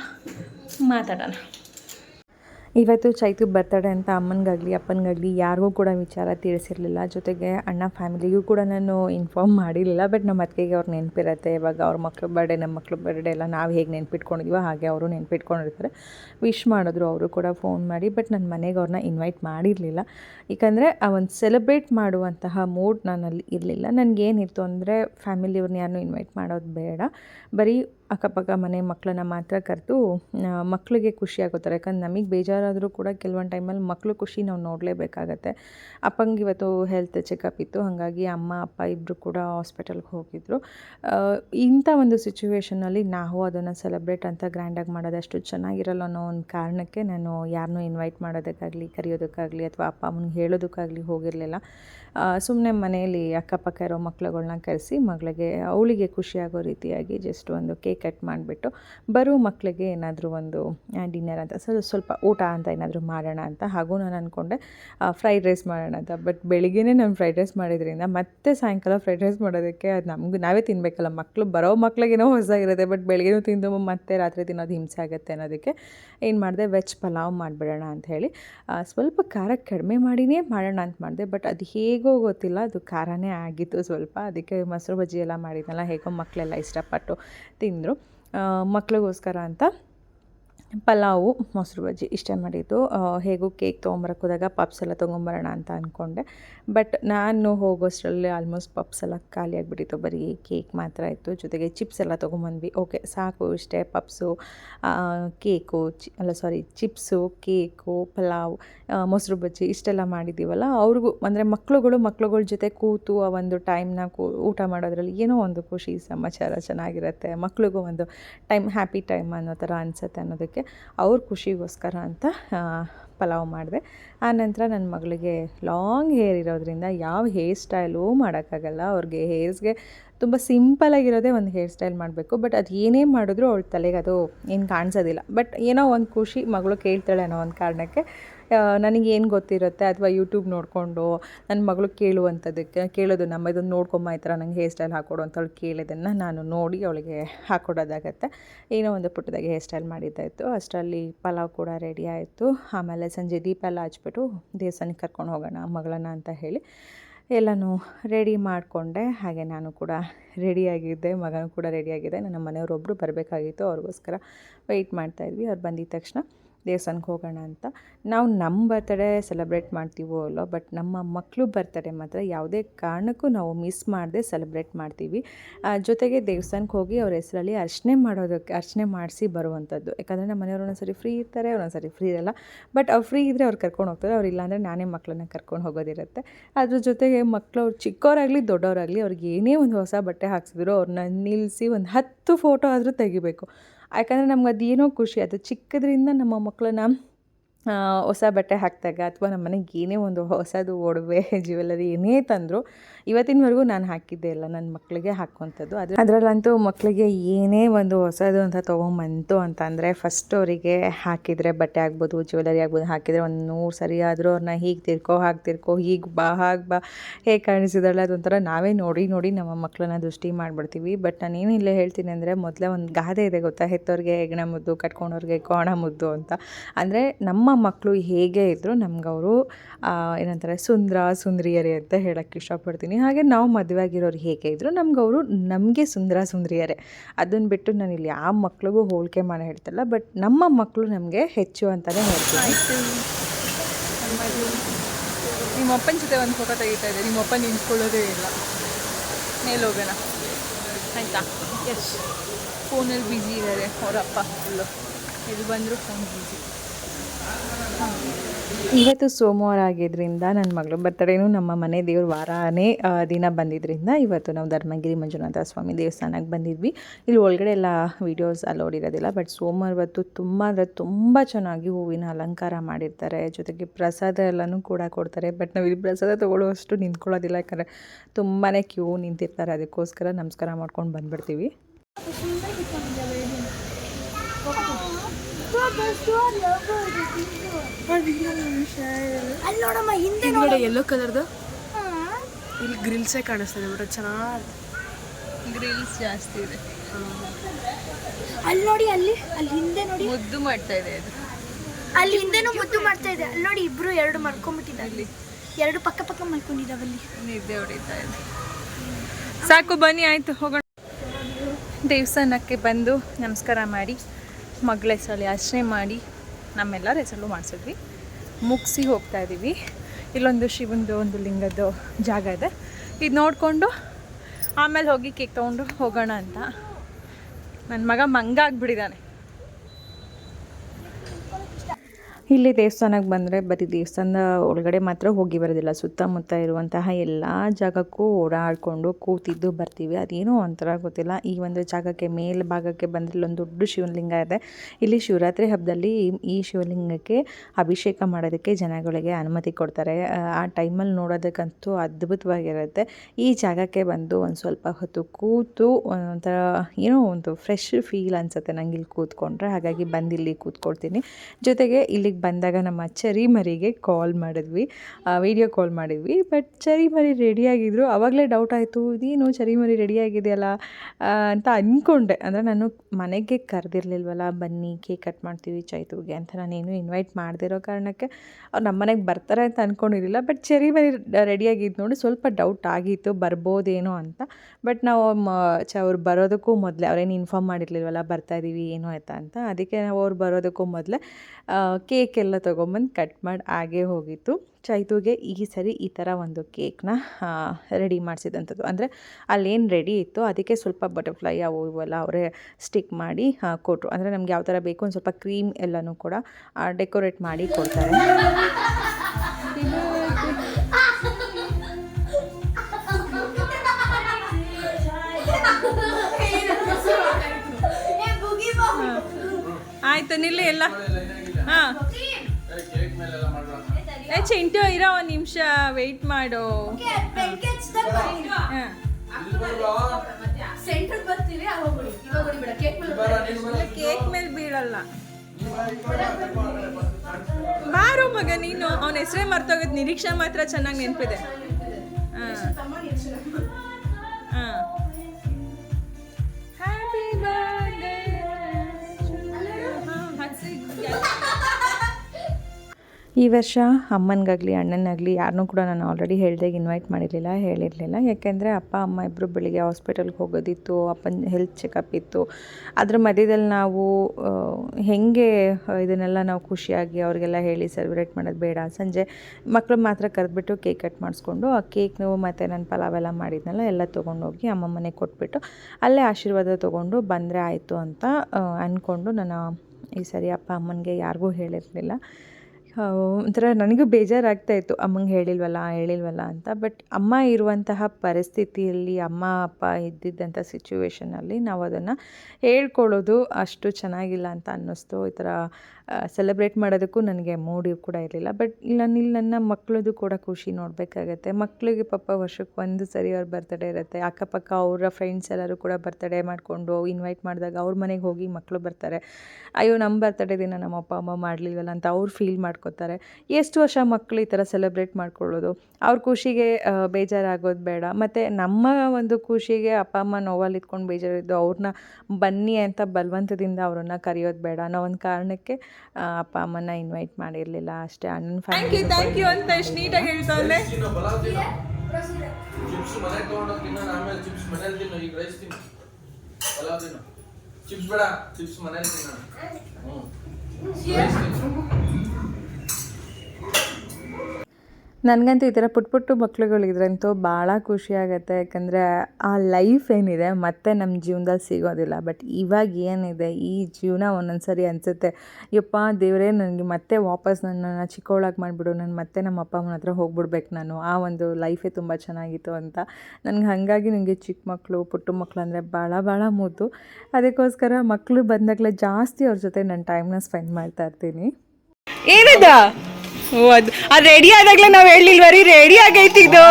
ಮಾತಾಡೋಣ. ಇವತ್ತು ಚೈತು ಬರ್ತಡೇ ಅಂತ ಅಮ್ಮನಿಗಾಗಲಿ, ಅಪ್ಪನಿಗಾಗಲಿ ಯಾರಿಗೂ ಕೂಡ ವಿಚಾರ ತಿಳಿಸಿರಲಿಲ್ಲ. ಜೊತೆಗೆ ಅಣ್ಣ ಫ್ಯಾಮಿಲಿಗೂ ಕೂಡ ನಾನು ಇನ್ಫಾರ್ಮ್ ಮಾಡಿರಲಿಲ್ಲ. ಬಟ್ ನಮ್ಮ ಅತ್ತಿಗೆಗೆ ಅವ್ರು ನೆನಪಿರತ್ತೆ. ಇವಾಗ ಅವ್ರ ಮಕ್ಳು ಬರ್ಡೇ ನಮ್ಮ ಮಕ್ಳು ಬರ್ಡೇ ಎಲ್ಲ ನಾವು ಹೇಗೆ ನೆನ್ಪಿಟ್ಕೊಂಡಿದ್ದೀವೋ ಹಾಗೆ ಅವರು ನೆನ್ಪಿಟ್ಕೊಂಡಿರ್ತಾರೆ. ವಿಶ್ ಮಾಡಿದ್ರು ಅವರು ಕೂಡ ಫೋನ್ ಮಾಡಿ. ಬಟ್ ನನ್ನ ಮನೆಗೆ ಅವ್ರನ್ನ ಇನ್ವೈಟ್ ಮಾಡಿರಲಿಲ್ಲ. ಏಕೆಂದರೆ ಆ ಒಂದು ಸೆಲೆಬ್ರೇಟ್ ಮಾಡುವಂತಹ ಮೂಡ್ ನನ್ನಲ್ಲಿ ಇರಲಿಲ್ಲ. ನನಗೇನಿತ್ತು ಅಂದರೆ ಫ್ಯಾಮಿಲಿಯವ್ರನ್ನ ಯಾರನ್ನೂ ಇನ್ವೈಟ್ ಮಾಡೋದು ಬೇಡ. ಬರೀ ಅಕ್ಕಪಕ್ಕ ಮನೆ ಮಕ್ಕಳನ್ನ ಮಾತ್ರ ಕರೆದು ಮಕ್ಕಳಿಗೆ ಖುಷಿ ಆಗುತ್ತಾರೆ ಯಾಕಂದ್ರೆ ನಮಗೆ ಬೇಜಾರಾದರೂ ಕೂಡ ಕೆಲವೊಂದು ಟೈಮಲ್ಲಿ ಮಕ್ಕಳು ಖುಷಿ ನಾವು ನೋಡಲೇಬೇಕಾಗತ್ತೆ. ಅಪ್ಪಂಗೆ ಇವತ್ತು ಹೆಲ್ತ್ ಚೆಕಪ್ ಇತ್ತು. ಹಾಗಾಗಿ ಅಮ್ಮ, ಅಪ್ಪ ಇಬ್ಬರು ಕೂಡ ಹಾಸ್ಪಿಟಲ್ಗೆ ಹೋಗಿದ್ದರು ಇಂಥ ಒಂದು ಸಿಚುವೇಷನಲ್ಲಿ ನಾವು ಅದನ್ನು ಸೆಲೆಬ್ರೇಟ್ ಅಂತ ಗ್ರ್ಯಾಂಡಾಗಿ ಮಾಡೋದಷ್ಟು ಚೆನ್ನಾಗಿರಲ್ಲ ಅನ್ನೋ ಒಂದು ಕಾರಣಕ್ಕೆ ನಾನು ಯಾರನ್ನೂ ಇನ್ವೈಟ್ ಮಾಡೋದಕ್ಕಾಗಲಿ, ಕರೆಯೋದಕ್ಕಾಗಲಿ ಅಥವಾ ಅಪ್ಪ ಅಮ್ಮನಿಗೆ ಹೇಳೋದಕ್ಕಾಗಲಿ ಹೋಗಿರಲಿಲ್ಲ. ಸುಮ್ಮನೆ ಮನೆಯಲ್ಲಿ ಅಕ್ಕಪಕ್ಕ ಇರೋ ಮಕ್ಕಳುಗಳನ್ನ ಕರೆಸಿ ಮಗಳಿಗೆ, ಅವಳಿಗೆ ಖುಷಿಯಾಗೋ ರೀತಿಯಾಗಿ ಜಸ್ಟ್ ಒಂದು ಕೇಕ್ ಕಟ್ ಮಾಡಿಬಿಟ್ಟು ಬರೋ ಮಕ್ಕಳಿಗೆ ಏನಾದರೂ ಒಂದು ಡಿನ್ನರ್ ಅಂತ ಸ್ವಲ್ಪ ಸ್ವಲ್ಪ ಊಟ ಅಂತ ಏನಾದರೂ ಮಾಡೋಣ ಅಂತ ಹಾಗೂ ನಾನು ಅಂದ್ಕೊಂಡೆ ಫ್ರೈಡ್ ರೈಸ್ ಮಾಡೋಣ ಅಂತ. ಬಟ್ ಬೆಳಿಗ್ಗೆನೇ ನಾನು ಫ್ರೈಡ್ ರೈಸ್ ಮಾಡಿದ್ರಿಂದ ಮತ್ತೆ ಸಾಯಂಕಾಲ ಫ್ರೈಡ್ ರೈಸ್ ಮಾಡೋದಕ್ಕೆ ಅದು ನಮ್ಗೆ, ನಾವೇ ತಿನ್ನಬೇಕಲ್ಲ ಮಕ್ಕಳು ಬರೋ ಮಕ್ಳಿಗೇನೋ ಹೊಸಾಗಿರುತ್ತೆ ಬಟ್ ಬೆಳಗ್ಗೆನೂ ತಿಂದು ಮತ್ತೆ ರಾತ್ರಿ ತಿನ್ನೋದು ಹಿಂಸೆ ಆಗುತ್ತೆ ಅನ್ನೋದಕ್ಕೆ ಏನು ಮಾಡಿದೆ ವೆಜ್ ಪಲಾವ್ ಮಾಡಿಬಿಡೋಣ ಅಂತ ಹೇಳಿ ಸ್ವಲ್ಪ ಖಾರ ಕಡಿಮೆ ಮಾಡಿನೇ ಮಾಡೋಣ ಅಂತ ಮಾಡಿದೆ. ಬಟ್ ಅದು ಹೇಗೋ ಗೊತ್ತಿಲ್ಲ. ಅದು ಖಾರನೇ ಆಗಿತ್ತು ಸ್ವಲ್ಪ. ಅದಕ್ಕೆ ಮೊಸರು ಬಜ್ಜಿ ಎಲ್ಲ ಮಾಡಿದ್ನಲ್ಲ. ಹೇಗೋ ಮಕ್ಕಳೆಲ್ಲ ಇಷ್ಟಪಟ್ಟು ತಿಂದರು. ಮಕ್ಳಿಗೋಸ್ಕರ ಅಂತ. ಪಲಾವು, ಮೊಸರು ಬಜ್ಜಿ ಇಷ್ಟೇ ಮಾಡಿದ್ದು. ಹೇಗೂ ಕೇಕ್ ತೊಗೊಂಬರಕ್ಕೆ ಹೋದಾಗ ಪಪ್ಸ್ ಎಲ್ಲ ತೊಗೊಂಬರೋಣ ಅಂತ ಅಂದ್ಕೊಂಡೆ ಬಟ್ ನಾನು ಹೋಗೋಷ್ಟರಲ್ಲಿ ಆಲ್ಮೋಸ್ಟ್ ಪಪ್ಸ್ ಎಲ್ಲ ಖಾಲಿ ಆಗಿಬಿಟ್ಟಿತ್ತು. ಬರೀ ಕೇಕ್ ಮಾತ್ರ ಇತ್ತು. ಜೊತೆಗೆ ಚಿಪ್ಸ್ ಎಲ್ಲ ತೊಗೊಂಬಂದ್ವಿ. ಓಕೆ ಸಾಕು ಇಷ್ಟೇ. ಪಪ್ಸು ಕೇಕು, ಚಿ, ಅಲ್ಲ ಸಾರಿ ಚಿಪ್ಸು ಕೇಕು, ಪಲಾವ್ ಮೊಸರು ಬಜ್ಜಿ ಇಷ್ಟೆಲ್ಲ ಮಾಡಿದ್ದೀವಲ್ಲ. ಅವ್ರಿಗೂ, ಅಂದರೆ ಮಕ್ಳುಗಳು ಮಕ್ಳುಗಳ ಜೊತೆ ಕೂತು ಆ ಒಂದು ಟೈಮ್ನ ಕೂ, ಊಟ ಮಾಡೋದ್ರಲ್ಲಿ ಏನೋ ಒಂದು ಖುಷಿ, ಸಮಾಚಾರ ಚೆನ್ನಾಗಿರುತ್ತೆ. ಮಕ್ಳಿಗೂ ಒಂದು ಟೈಮ್ ಹ್ಯಾಪಿ ಟೈಮ್ ಅನ್ನೋ ಥರ ಅನಿಸುತ್ತೆ ಅನ್ನೋದಕ್ಕೆ. ಅವ್ರ ಖುಷಿಗೋಸ್ಕರ ಅಂತ ಪಲಾವ್ ಮಾಡಿದೆ. ಆನಂತರ ನನ್ನ ಮಗಳಿಗೆ ಲಾಂಗ್ ಹೇರ್ ಇರೋದ್ರಿಂದ ಯಾವ ಹೇರ್ ಸ್ಟೈಲೂ ಮಾಡೋಕ್ಕಾಗಲ್ಲ. ಅವ್ರಿಗೆ ಹೇರ್ಸ್ಗೆ ತುಂಬ ಸಿಂಪಲಾಗಿರೋದೇ ಒಂದು ಹೇರ್ ಸ್ಟೈಲ್ ಮಾಡಬೇಕು. ಬಟ್ ಅದು ಏನೇ ಮಾಡಿದ್ರು ಅವಳ ತಲೆಗೆ ಅದು ಏನು ಕಾಣಿಸೋದಿಲ್ಲ. ಬಟ್ ಏನೋ ಒಂದು ಖುಷಿ ಮಗಳು ಕೇಳ್ತಾಳೆ ಅನ್ನೋ ಒಂದು ಕಾರಣಕ್ಕೆ ನನಗೆ ಏನು ಗೊತ್ತಿರುತ್ತೆ ಅಥವಾ ಯೂಟ್ಯೂಬ್ ನೋಡಿಕೊಂಡು ನನ್ನ ಮಗಳು ಕೇಳುವಂಥದ್ದಕ್ಕೆ ಕೇಳೋದು ನಮ್ಮ ಇದನ್ನು ನೋಡ್ಕೊಂಬ, ಈ ಥರ ನಂಗೆ ಹೇರ್ ಸ್ಟೈಲ್ ಹಾಕ್ಕೊಡು ಅಂತ ಅವಳು ಕೇಳಿದ್ದನ್ನು ನಾನು ನೋಡಿ ಅವಳಿಗೆ ಹಾಕ್ಕೊಡೋದಾಗತ್ತೆ ಏನೋ ಒಂದು ಪುಟ್ಟದಾಗಿ ಹೇರ್ ಸ್ಟೈಲ್ ಮಾಡಿದ್ದಾಯಿತು ಅಷ್ಟರಲ್ಲಿ ಪಲಾವ್ ಕೂಡ ರೆಡಿ ಆಯಿತು. ಆಮೇಲೆ ಸಂಜೆ ದೀಪ ಎಲ್ಲ ಹಚ್ಬಿಟ್ಟು ದೇವಸ್ಥಾನಕ್ಕೆ ಕರ್ಕೊಂಡು ಹೋಗೋಣ ಮಗಳನ್ನ ಅಂತ ಹೇಳಿ ಎಲ್ಲನೂ ರೆಡಿ ಮಾಡಿಕೊಂಡೆ. ಹಾಗೆ ನಾನು ಕೂಡ ರೆಡಿಯಾಗಿದ್ದೆ ಮಗನೂ ಕೂಡ ರೆಡಿಯಾಗಿದೆ ನನ್ನ ಮನೆಯವರೊಬ್ಬರು ಬರಬೇಕಾಗಿತ್ತು, ಅವ್ರಿಗೋಸ್ಕರ ವೆಯ್ಟ್ ಮಾಡ್ತಾಯಿದ್ವಿ ಅವ್ರು ಬಂದಿದ ತಕ್ಷಣ ದೇವಸ್ಥಾನಕ್ಕೆ ಹೋಗೋಣ ಅಂತ. ನಾವು ನಮ್ಮ ಬರ್ತಡೇ ಸೆಲೆಬ್ರೇಟ್ ಮಾಡ್ತೀವೋ ಅಲ್ಲೋ ಬಟ್ ನಮ್ಮ ಮಕ್ಕಳು ಬರ್ತಡೆ ಮಾತ್ರ ಯಾವುದೇ ಕಾರಣಕ್ಕೂ ನಾವು ಮಿಸ್ ಮಾಡದೆ ಸೆಲೆಬ್ರೇಟ್ ಮಾಡ್ತೀವಿ. ಜೊತೆಗೆ ದೇವಸ್ಥಾನಕ್ಕೆ ಹೋಗಿ ಅವ್ರ ಹೆಸರಲ್ಲಿ ಅರ್ಚನೆ ಮಾಡೋದಕ್ಕೆ, ಅರ್ಚನೆ ಮಾಡಿಸಿ ಬರುವಂಥದ್ದು. ಯಾಕಂದರೆ ನಮ್ಮ ಮನೆಯವ್ರು ಒಂದೊಂದ್ಸರಿ ಫ್ರೀ ಇರ್ತಾರೆ, ಒಂದೊಂದ್ಸರಿ ಫ್ರೀ ಇರಲ್ಲ. ಬಟ್ ಅವ್ರು ಫ್ರೀ ಇದ್ದರೆ ಅವ್ರು ಕರ್ಕೊಂಡು ಹೋಗ್ತಾರೆ. ಅವ್ರು ಇಲ್ಲಾಂದರೆ ನಾನೇ ಮಕ್ಕಳನ್ನ ಕರ್ಕೊಂಡು ಹೋಗೋದಿರುತ್ತೆ. ಅದ್ರ ಜೊತೆಗೆ ಮಕ್ಕಳು ಅವ್ರು ಚಿಕ್ಕವರಾಗಲಿ ದೊಡ್ಡವರಾಗಲಿ ಅವ್ರಿಗೆ ಏನೇ ಒಂದು ಹೊಸ ಬಟ್ಟೆ ಹಾಕ್ಸಿದ್ರು ಅವ್ರನ್ನ ನಿಲ್ಲಿಸಿ ಒಂದು ಹತ್ತು ಫೋಟೋ ಆದರೂ ತೆಗಿಬೇಕು. ಯಾಕಂದರೆ ನಮ್ಗೆ ಅದೇನೋ ಖುಷಿ ಅದು ಚಿಕ್ಕದ್ರಿಂದ ನಮ್ಮ ಮಕ್ಕಳನ್ನ ಹೊಸ ಬಟ್ಟೆ ಹಾಕಿದಾಗ ಅಥವಾ ನಮ್ಮ ಮನೆಗೆ ಏನೇ ಒಂದು ಹೊಸದು, ಒಡವೆ ಜ್ಯುವೆಲರಿ ಏನೇ ತಂದರೂ, ಇವತ್ತಿನವರೆಗೂ ನಾನು ಹಾಕಿದ್ದೆ ಇಲ್ಲ. ನನ್ನ ಮಕ್ಕಳಿಗೆ ಹಾಕುವಂಥದ್ದು. ಅದ್ರ ಅದರಲ್ಲಂತೂ ಮಕ್ಕಳಿಗೆ ಏನೇ ಒಂದು ಹೊಸದು ಅಂತ ತೊಗೊಂಬಂತು ಅಂತಂದರೆ ಫಸ್ಟ್ ಅವರಿಗೆ ಹಾಕಿದರೆ ಬಟ್ಟೆ ಆಗ್ಬೋದು ಜ್ಯುವೆಲರಿ ಆಗ್ಬೋದು, ಹಾಕಿದರೆ ಒಂದು ನೂರು ಸರಿ ಆದರೂ ಅವ್ರನ್ನ ಹೀಗೆ ತಿರ್ಕೋ, ಹಾಗೆ ತಿರ್ಕೋ, ಹೀಗೆ ಬಾ, ಹಾಗೆ ಬಾ ಹೇಗೆ ಕಾಣಿಸಿದ್ರಲ್ಲ ಅದೊಂಥರ ನಾವೇ ನೋಡಿ ನೋಡಿ ನಮ್ಮ ಮಕ್ಕಳನ್ನ ದೃಷ್ಟಿ ಮಾಡಿಬಿಡ್ತೀವಿ. ಬಟ್ ಇಲ್ಲೇ ಹೇಳ್ತೀನಿ ಅಂದರೆ, ಮೊದಲೇ ಒಂದು ಗಾದೆ ಇದೆ ಗೊತ್ತಾ? ಹೆತ್ತವ್ರಿಗೆ ಹೆಗ್ಣ ಮುದ್ದು ಕಟ್ಕೊಂಡವ್ರಿಗೆ ಕೋಣ ಮುದ್ದು ಅಂತ. ಅಂದರೆ ನಮ್ಮ ಮಕ್ಕಳು ಹೇಗೆ ಇದ್ದರೂ ನಮ್ಗೆ ಅವರು ಏನಂತಾರೆ, ಸುಂದರ, ಸುಂದರಿಯರೇ ಅಂತ ಹೇಳೋಕ್ಕೆ ಇಷ್ಟಪಡ್ತೀನಿ. ಹಾಗೆ ನಾವು ಮದುವೆ ಆಗಿರೋರು ಹೇಗೆ ಇದ್ದರೂ ನಮ್ಗೆ ಅವರು ನಮಗೆ ಸುಂದರ, ಸುಂದರಿಯರೇ. ಅದನ್ನು ಬಿಟ್ಟು ನಾನು ಇಲ್ಲಿ ಯಾವ ಮಕ್ಳಿಗೂ ಹೋಲಿಕೆ ಮಾಡಿ ಹೇಳ್ತಲ್ಲ, ಬಟ್ ನಮ್ಮ ಮಕ್ಕಳು ನಮಗೆ ಹೆಚ್ಚು ಅಂತಲೇ ಹೇಳ್ತೀನಿ. ನಿಮ್ಮ ಅಪ್ಪನ ಜೊತೆ ಒಂದು ಫೋಟೋ ತೆಗಿತಾ ಇದೆ ನಿಮ್ಮ ಅಪ್ಪ ನಿಂತ್ಕೊಳ್ಳೋದೇ ಇಲ್ಲ. ಮೇಲೆ ಹೋಗೋಣ. ಆಯಿತಾ? ಎಸ್ ಫೋನಲ್ಲಿ ಬ್ಯುಸಿ ಇದ್ದಾರೆ ಅವರಪ್ಪ ಫುಲ್ಲು ಇದು ಬಂದರೂ ಫೋನ್ ಬ್ಯುಸಿ ಇವತ್ತು ಸೋಮವಾರ ಆಗಿದ್ದರಿಂದ ನನ್ನ ಮಗಳು ಬರ್ತಡೇನು ನಮ್ಮ ಮನೆ ದೇವ್ರ ವಾರನೇ ದಿನ ಬಂದಿದ್ದರಿಂದ ಇವತ್ತು ನಾವು ಧರ್ಮಗಿರಿ ಮಂಜುನಾಥ ಸ್ವಾಮಿ ದೇವಸ್ಥಾನಕ್ಕೆ ಬಂದಿದ್ವಿ. ಇಲ್ಲಿ ಒಳಗಡೆ ಎಲ್ಲ ವೀಡಿಯೋಸ್ ಅಲೋಡ್ ಇರೋದಿಲ್ಲ ಬಟ್ ಸೋಮವಾರ ಹೊತ್ತು ತುಂಬ ಅಂದರೆ ತುಂಬ ಚೆನ್ನಾಗಿ ಹೂವಿನ ಅಲಂಕಾರ ಮಾಡಿರ್ತಾರೆ. ಜೊತೆಗೆ ಪ್ರಸಾದ ಎಲ್ಲನೂ ಕೂಡ ಕೊಡ್ತಾರೆ ಬಟ್ ನಾವು ಇಲ್ಲಿ ಪ್ರಸಾದ ತೊಗೊಳ್ಳೋಷ್ಟು ನಿಂತ್ಕೊಳ್ಳೋದಿಲ್ಲ, ಯಾಕಂದರೆ ತುಂಬಾ ಕ್ಯೂ ನಿಂತಿರ್ತಾರೆ. ಅದಕ್ಕೋಸ್ಕರ ನಮಸ್ಕಾರ ಮಾಡ್ಕೊಂಡು ಬಂದುಬಿಡ್ತೀವಿ. ಹಿಂದ್ಗಡೆ ಯೆಲ್ಲೋ ಕಲರ್ದು ಇಲ್ಲಿ ಗ್ರಿಲ್ಸೇ ಕಾಣಿಸ್ತದೆ ಬಿಟ್ರೆ ಚೆನ್ನಾಗಿ. ಗ್ರಿಲ್ಸ್ ಜಾಸ್ತಿ ಇದೆ. ಅಲ್ಲಿ ನೋಡಿ ಅಲ್ಲಿ ಅಲ್ಲಿ ಹಿಂದೆ ನೋಡಿ. ಮುದ್ದು ಮಾಡ್ತಾ ಇದೆ ಅದು. ಅಲ್ಲಿ ಹಿಂದೆನೂ ಮುದ್ದು ಮಾಡ್ತಾ ಇದೆ. ಅಲ್ಲಿ ನೋಡಿ ಇಬ್ರು ಎರಡು ಮಲ್ಕೊಂಡ್ಬಿಟ್ಟಿದ್ದಾರೆ ಎರಡು ಪಕ್ಕ ಪಕ್ಕ ಮಲ್ಕೊಂಡಿದ್ದಾವೆ ಅಲ್ಲಿ. ನಿದ್ದೆ ಹೊಡಿತಾ ಇದೆ. ಸಾಕು ಬನ್ನಿ ಆಯಿತು ಹೋಗೋಣ. ದೇವಸ್ಥಾನಕ್ಕೆ ಬಂದು ನಮಸ್ಕಾರ ಮಾಡಿ. ಮಗಳ ಹೆಸರಲ್ಲಿ ಅರ್ಚನೆ ಮಾಡಿ ನಮ್ಮೆಲ್ಲರ ಹೆಸರಲ್ಲೂ ಮಾಡಿಸಿದ್ವಿ. ಮುಗಿಸಿ ಹೋಗ್ತಾ ಇದ್ದೀವಿ ಇಲ್ಲೊಂದು ಶಿವಂದು, ಒಂದು ಲಿಂಗದ್ದು ಜಾಗ ಇದೆ. ಇದು ನೋಡಿಕೊಂಡು ಆಮೇಲೆ ಹೋಗಿ ಕೇಕ್ ತೊಗೊಂಡು ಹೋಗೋಣ ಅಂತ. ನನ್ನ ಮಗ ಮಂಗ ಆಗ್ಬಿಟ್ಟಿದ್ದಾನೆ ಇಲ್ಲಿ ದೇವಸ್ಥಾನಕ್ಕೆ ಬಂದರೆ ಬರೀ ದೇವಸ್ಥಾನದ ಒಳಗಡೆ ಮಾತ್ರ ಹೋಗಿ ಬರೋದಿಲ್ಲ. ಸುತ್ತಮುತ್ತ ಇರುವಂತಹ ಎಲ್ಲ ಜಾಗಕ್ಕೂ ಓಡಾಡಿಕೊಂಡು ಕೂತಿದ್ದು ಬರ್ತೀವಿ. ಅದೇನೋ ಒಂಥರ ಗೊತ್ತಿಲ್ಲ. ಈ ಒಂದು ಜಾಗಕ್ಕೆ ಮೇಲ್ಭಾಗಕ್ಕೆ ಬಂದರೆ ಇಲ್ಲೊಂದು ದೊಡ್ಡ ಶಿವಲಿಂಗ ಇದೆ. ಇಲ್ಲಿ ಶಿವರಾತ್ರಿ ಹಬ್ಬದಲ್ಲಿ ಈ- ಶಿವಲಿಂಗಕ್ಕೆ ಅಭಿಷೇಕ ಮಾಡೋದಕ್ಕೆ ಜನಗಳಿಗೆ ಅನುಮತಿ ಕೊಡ್ತಾರೆ. ಆ ಟೈಮಲ್ಲಿ ನೋಡೋದಕ್ಕಂತೂ ಅದ್ಭುತವಾಗಿರುತ್ತೆ. ಈ ಜಾಗಕ್ಕೆ ಬಂದು ಒಂದು ಸ್ವಲ್ಪ ಹೊತ್ತು ಕೂತು ಒಂಥರ ಏನೋ ಒಂದು ಫ್ರೆಶ್ ಫೀಲ್ ಅನಿಸುತ್ತೆ ನಂಗೆ ಇಲ್ಲಿ ಕೂತ್ಕೊಂಡ್ರೆ. ಹಾಗಾಗಿ ಬಂದು ಇಲ್ಲಿ ಕೂತ್ಕೊಳ್ತೀನಿ. ಜೊತೆಗೆ ಇಲ್ಲಿಗೆ ಬಂದಾಗ ನಮ್ಮ ಚರಿ ಮರಿಗೆ ಕಾಲ್ ಮಾಡಿದ್ವಿ. ವಿಡಿಯೋ ಕಾಲ್ ಮಾಡಿದ್ವಿ. ಬಟ್ ಚರಿ ಮರಿ ರೆಡಿಯಾಗಿದ್ದರು ಆವಾಗಲೇ ಡೌಟ್ ಆಯಿತು, ಇದೇನು ಚರಿ ಮರಿ ರೆಡಿಯಾಗಿದೆಯಲ್ಲ ಅಂತ ಅಂದ್ಕೊಂಡೆ ಅಂದರೆ ನಾನು ಮನೆಗೆ ಕರೆದಿರ್ಲಿಲ್ವಲ್ಲ, ಬನ್ನಿ ಕೇಕ್ ಕಟ್ ಮಾಡ್ತೀವಿ ಚೈತುಗೆ ಅಂತ ನಾನೇನು ಇನ್ವೈಟ್ ಮಾಡದಿರೋ ಕಾರಣಕ್ಕೆ ಅವ್ರು ನಮ್ಮ ಮನೆಗೆ ಬರ್ತಾರೆ ಅಂತ ಅಂದ್ಕೊಂಡಿರಲಿಲ್ಲ ಬಟ್ ಚರಿ ಮರಿ ರೆಡಿಯಾಗಿದ್ದು ನೋಡಿ ಸ್ವಲ್ಪ ಡೌಟ್ ಆಗಿತ್ತು, ಬರ್ಬೋದೇನೋ ಅಂತ. ಬಟ್ ನಾವು ಚ, ಅವ್ರು ಬರೋದಕ್ಕೂ ಮೊದಲೇ, ಅವ್ರೇನು ಇನ್ಫಾರ್ಮ್ ಮಾಡಿರ್ಲಿಲ್ವಲ್ಲ, ಬರ್ತಾ ಇದ್ದೀವಿ ಏನೋ ಆಯ್ತಾ? ಅಂತ. ಅದಕ್ಕೆ ನಾವು ಅವ್ರು ಬರೋದಕ್ಕೂ ಮೊದಲೇ ಕೇಕ್ ಎಲ್ಲ ತೊಗೊಂಬಂದು ಕಟ್ ಮಾಡಿ ಆಗೇ ಹೋಗಿತ್ತು. ಚೈತುಗೆ ಈ ಸರಿ ಈ ಥರ ಒಂದು ಕೇಕ್ನ ರೆಡಿ ಮಾಡಿಸಿದಂಥದ್ದು. ಅಂದರೆ ಅಲ್ಲೇನು ರೆಡಿ ಇತ್ತು ಅದಕ್ಕೆ ಸ್ವಲ್ಪ ಬಟರ್ಫ್ಲೈ ಅವು ಇವೆಲ್ಲ ಅವರೇ ಸ್ಟಿಕ್ ಮಾಡಿ ಕೊಟ್ಟರು ಅಂದರೆ ನಮ್ಗೆ ಯಾವ ಥರ ಬೇಕು ಒಂದು ಸ್ವಲ್ಪ ಕ್ರೀಮ್ ಎಲ್ಲನೂ ಕೂಡ ಡೆಕೋರೇಟ್ ಮಾಡಿ ಕೊಡ್ತಾರೆ. ಆಯ್ತು ನಿಲ್ಲ ಎಲ್ಲ. ಏ ಚಿಂಟು ಇರೋ ಒಂದು ನಿಮಿಷ ವೆಯ್ಟ್ ಮಾಡು. ಕೇಕ್ ಮೇಲೆ ಬೀಳಲ್ಲ. ಬಾರು ಮಗ ನೀನು. ಅವನ ಹೆಸರೇ ಮರ್ತೋಗದ್ ನಿರೀಕ್ಷೆ ಮಾತ್ರ ಚೆನ್ನಾಗಿ ನೆನಪಿದೆ. ಹಾಂ. ಹಾಂ. ಈ ವರ್ಷ ಅಮ್ಮನಿಗಾಗಲಿ ಅಣ್ಣನಾಗಲಿ ಯಾರನ್ನೂ ಕೂಡ ನಾನು ಆಲ್ರೆಡಿ ಹೇಳ್ದಾಗ ಇನ್ವೈಟ್ ಮಾಡಿರಲಿಲ್ಲ, ಹೇಳಿರಲಿಲ್ಲ. ಯಾಕೆಂದರೆ ಅಪ್ಪ, ಅಮ್ಮ ಇಬ್ಬರು ಬೆಳಿಗ್ಗೆ ಹಾಸ್ಪಿಟಲ್ಗೆ ಹೋಗೋದಿತ್ತು, ಅಪ್ಪನ ಹೆಲ್ತ್ ಚೆಕಪ್ ಇತ್ತು. ಅದ್ರ ಮಧ್ಯದಲ್ಲಿ ನಾವು ಹೆಂಗೆ ಇದನ್ನೆಲ್ಲ ನಾವು ಖುಷಿಯಾಗಿ ಅವ್ರಿಗೆಲ್ಲ ಹೇಳಿ ಸೆಲೆಬ್ರೇಟ್ ಮಾಡೋದು ಬೇಡ. ಸಂಜೆ ಮಕ್ಕಳು ಮಾತ್ರ ಕರೆದ್ಬಿಟ್ಟು ಕೇಕ್ ಕಟ್ ಮಾಡಿಸ್ಕೊಂಡು ಆ ಕೇಕ್ನು ಮತ್ತು ನಾನು ಪಲಾವ್ ಎಲ್ಲ ಮಾಡಿದ್ನಲ್ಲ, ಎಲ್ಲ ತೊಗೊಂಡೋಗಿ ಅಮ್ಮ ಮನೆಗೆ ಕೊಟ್ಬಿಟ್ಟು ಅಲ್ಲೇ ಆಶೀರ್ವಾದ ತೊಗೊಂಡು ಬಂದರೆ ಆಯಿತು ಅಂತ ಅಂದ್ಕೊಂಡು ನಾನು ಈ ಸರಿ ಅಪ್ಪ, ಅಮ್ಮನಿಗೆ ಯಾರಿಗೂ ಹೇಳಿರಲಿಲ್ಲ. ಒಂಥರ ನನಗೂ ಬೇಜಾರಾಗ್ತಾ ಇತ್ತು. ಅಮ್ಮಂಗೆ ಹೇಳಿಲ್ವಲ್ಲ ಹೇಳಿಲ್ವಲ್ಲ ಅಂತ. ಬಟ್ ಅಮ್ಮ ಇರುವಂತಹ ಪರಿಸ್ಥಿತಿಯಲ್ಲಿ, ಅಮ್ಮ, ಅಪ್ಪ ಇದ್ದಿದ್ದಂಥ ಸಿಚುವೇಶನಲ್ಲಿ ನಾವು ಅದನ್ನು ಹೇಳ್ಕೊಳ್ಳೋದು ಅಷ್ಟು ಚೆನ್ನಾಗಿಲ್ಲ ಅಂತ ಅನ್ನಿಸ್ತು. ಈ ಥರ ಸೆಲೆಬ್ರೇಟ್ ಮಾಡೋದಕ್ಕೂ ನನಗೆ ಮೂಡಿ ಕೂಡ ಇರಲಿಲ್ಲ. ಬಟ್ ಇಲ್ಲಿ ನನ್ನ ಮಕ್ಕಳದು ಕೂಡ ಖುಷಿ ನೋಡಬೇಕಾಗತ್ತೆ. ಮಕ್ಕಳಿಗೆ ಪಾಪ ವರ್ಷಕ್ಕೆ ಒಂದು ಸರಿ ಅವ್ರ ಬರ್ತಡೇ ಇರುತ್ತೆ. ಅಕ್ಕಪಕ್ಕ ಅವರ ಫ್ರೆಂಡ್ಸ್ ಎಲ್ಲರೂ ಕೂಡ ಬರ್ತಡೇ ಮಾಡಿಕೊಂಡು ಇನ್ವೈಟ್ ಮಾಡಿದಾಗ ಅವ್ರ ಮನೆಗೆ ಹೋಗಿ ಮಕ್ಕಳು ಬರ್ತಾರೆ. ಅಯ್ಯೋ ನಮ್ಮ ಬರ್ತಡೇ ದಿನ ನಮ್ಮ ಅಪ್ಪ, ಅಮ್ಮ ಮಾಡಲಿಲ್ವಲ್ಲ ಅಂತ ಅವ್ರು ಫೀಲ್ ಮಾಡ್ಕೋತಾರೆ. ಎಷ್ಟು ವರ್ಷ ಮಕ್ಕಳು ಈ ಥರ ಸೆಲೆಬ್ರೇಟ್ ಮಾಡ್ಕೊಳ್ಳೋದು? ಅವ್ರ ಖುಷಿಗೆ ಬೇಜಾರಾಗೋದು ಬೇಡ. ಮತ್ತು ನಮ್ಮ ಒಂದು ಖುಷಿಗೆ ಅಪ್ಪ, ಅಮ್ಮ ನೋವಲ್ಲಿ ಇದ್ಕೊಂಡು ಬೇಜಾರಿದ್ದು ಅವ್ರನ್ನ ಬನ್ನಿ ಅಂತ ಬಲವಂತದಿಂದ ಅವ್ರನ್ನ ಕರೆಯೋದು ಬೇಡ ಅನ್ನೋ ಒಂದು ಕಾರಣಕ್ಕೆ ಅಪ್ಪ ಅಮ್ಮನ ಇನ್ವೈಟ್ ಮಾಡಿರಲಿಲ್ಲ ಅಷ್ಟೇ. ಅಣ್ಣನ ಥ್ಯಾಂಕ್ ಯು ಥ್ಯಾಂಕ್ ಯು ಅಂತ ಎಷ್ಟು ನೀಟಾಗಿ ಹೇಳ್ತಾವಲ್ಲೆ ಚಿಪ್ಸ್ ಮನೆಗೆ ತಗೊಂಡೋಗಿ ತಿನ್ನೋಣ ಆಮೇಲೆ ಚಿಪ್ಸ್ ಮನೇಲಿ ತಿನ್ನು ಈಗ ರೈಸ್ ತಿನ್ನು. ಪಲಾವ್ ತಿನ್ನು. ಚಿಪ್ಸ್ ಬೇಡ ಚಿಪ್ಸ್ ಮನೇಲಿ ತಿನ್ನೋಣ. ಹ್ಞೂ ರೈಸ್ ತಿನ್ನು. ನನಗಂತೂ ಈ ಥರ ಪುಟ್ಟ ಪುಟ್ಟು ಮಕ್ಕಳುಗಳಿದ್ರಂತೂ ಭಾಳ ಖುಷಿಯಾಗತ್ತೆ ಯಾಕಂದರೆ ಆ ಲೈಫ್ ಏನಿದೆ ಮತ್ತೆ ನಮ್ಮ ಜೀವನದಲ್ಲಿ ಸಿಗೋದಿಲ್ಲ. ಬಟ್ ಇವಾಗ ಏನಿದೆ, ಈ ಜೀವನ ಒಂದೊಂದ್ಸರಿ ಅನಿಸುತ್ತೆ. ಯಪ್ಪ, ದೇವರೇ, ನನಗೆ ಮತ್ತೆ ವಾಪಸ್ ನನ್ನನ್ನು ಚಿಕ್ಕವಳಾಗಿ ಮಾಡಿಬಿಡು. ನಾನು ಮತ್ತೆ ನಮ್ಮ ಅಪ್ಪ ಅಮ್ಮನ ಹತ್ರ ಹೋಗ್ಬಿಡ್ಬೇಕು ನಾನು. ಆ ಒಂದು ಲೈಫೇ ತುಂಬ ಚೆನ್ನಾಗಿತ್ತು ಅಂತ. ನನಗೆ ಹಾಗಾಗಿ ನನಗೆ ಚಿಕ್ಕ ಮಕ್ಕಳು ಪುಟ್ಟ ಮಕ್ಕಳು ಅಂದರೆ ಭಾಳ ಭಾಳ ಮುದ್ದು. ಅದಕ್ಕೋಸ್ಕರ ಮಕ್ಕಳು ಬಂದಾಗಲೇ ಜಾಸ್ತಿ ಅವ್ರ ಜೊತೆ ನಾನು ಟೈಮ್ನ ಸ್ಪೆಂಡ್ ಮಾಡ್ತಾ ಇರ್ತೀನಿ. ಏನದ? ಓ ಅದು. ಅದು ರೆಡಿ ಆದಾಗಲೇ ನಾವು ಹೇಳಿಲ್ವ ರೀ? ರೆಡಿ ಆಗೈತಿ ಇದು.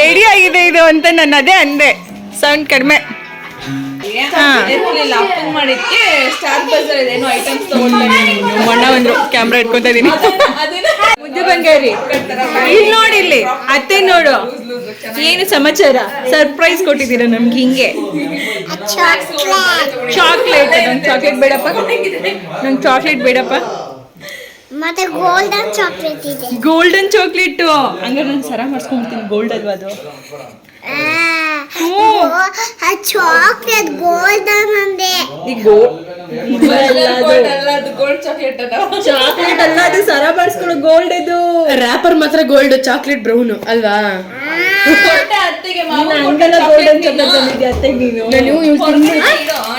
ರೆಡಿ ಆಗಿದೆ ಇದು ಅಂತ ನಾನು ಅದೇ ಅಂದೆ. ಸೌಂಡ್ ಕಡಿಮೆ. ಮಾಡಿದ್ಕೆ ಸ್ಟಾರ್ ಬಜಾರ್ ಇದೇನೋ ಐಟಮ್ಸ್ ತಗೊಂಡ್ಬಂದಿ ಮಣ್ಣ ಬಂದ್ರು ಕ್ಯಾಮ್ರಾ ಇಟ್ಕೊತಾ ಇದೀನಿ. ಮುದ್ದು ಬಂಗಾರಿ. ಇಲ್ಲಿ ನೋಡಿ ಇಲ್ಲಿ. ಅತ್ತೆ ನೋಡು. ಏನು ಸಮಾಚಾರ? ಸರ್ಪ್ರೈಸ್ ಕೊಟ್ಟಿದ್ದೀರ ನಮ್ಗೆ ಹಿಂಗೆ. ಚಾಕ್ಲೇಟ್ ನಂಗೆ ಚಾಕ್ಲೇಟ್ ಬೇಡಪ್ಪ. ನಂಗೆ ಚಾಕ್ಲೇಟ್ ಬೇಡಪ್ಪ. ಮತ್ತೆ ಗೋಲ್ಡನ್ ಚಾಕ್ಲೇಟ್ ಇದೆ. ಗೋಲ್ಡನ್ ಚಾಕ್ಲೇಟ್ ಹಂಗಾರೆ ನಾನು ಸರ ಮಾಡಿಸ್ಕೊಂಡ್ಬಿಡ್ತೀನಿ ಗೋಲ್ಡ್ ಅಲ್ವಾ ಅದು? ಆ ಚಾಕ್ಲೇಟ್ ಗೋಲ್ಡನ್ ಅಂದೆ. ಈಗ ಅದು. ಗೋಲ್ಡ್ ಚಾಕ್ಲೇಟ್ ಅಲ್ಲ. ಅದು ಸರ ಮಾಡಿಸ್ಕೊಳ್ಳೋ ಗೋಲ್ಡ್ ಇದು. ರ್ಯಾಪರ್ ಮಾತ್ರ ಗೋಲ್ಡ್ ಚಾಕ್ಲೇಟ್ ಬ್ರೌನ್ ಅಲ್ವಾ? ಅತ್ತೆಗೆ ಗೋಲ್ಡನ್ ಚಾಕ್ಲೇಟ್ ತಂದಿದ್ದೆ ಅತ್ತೆ ನೀನು?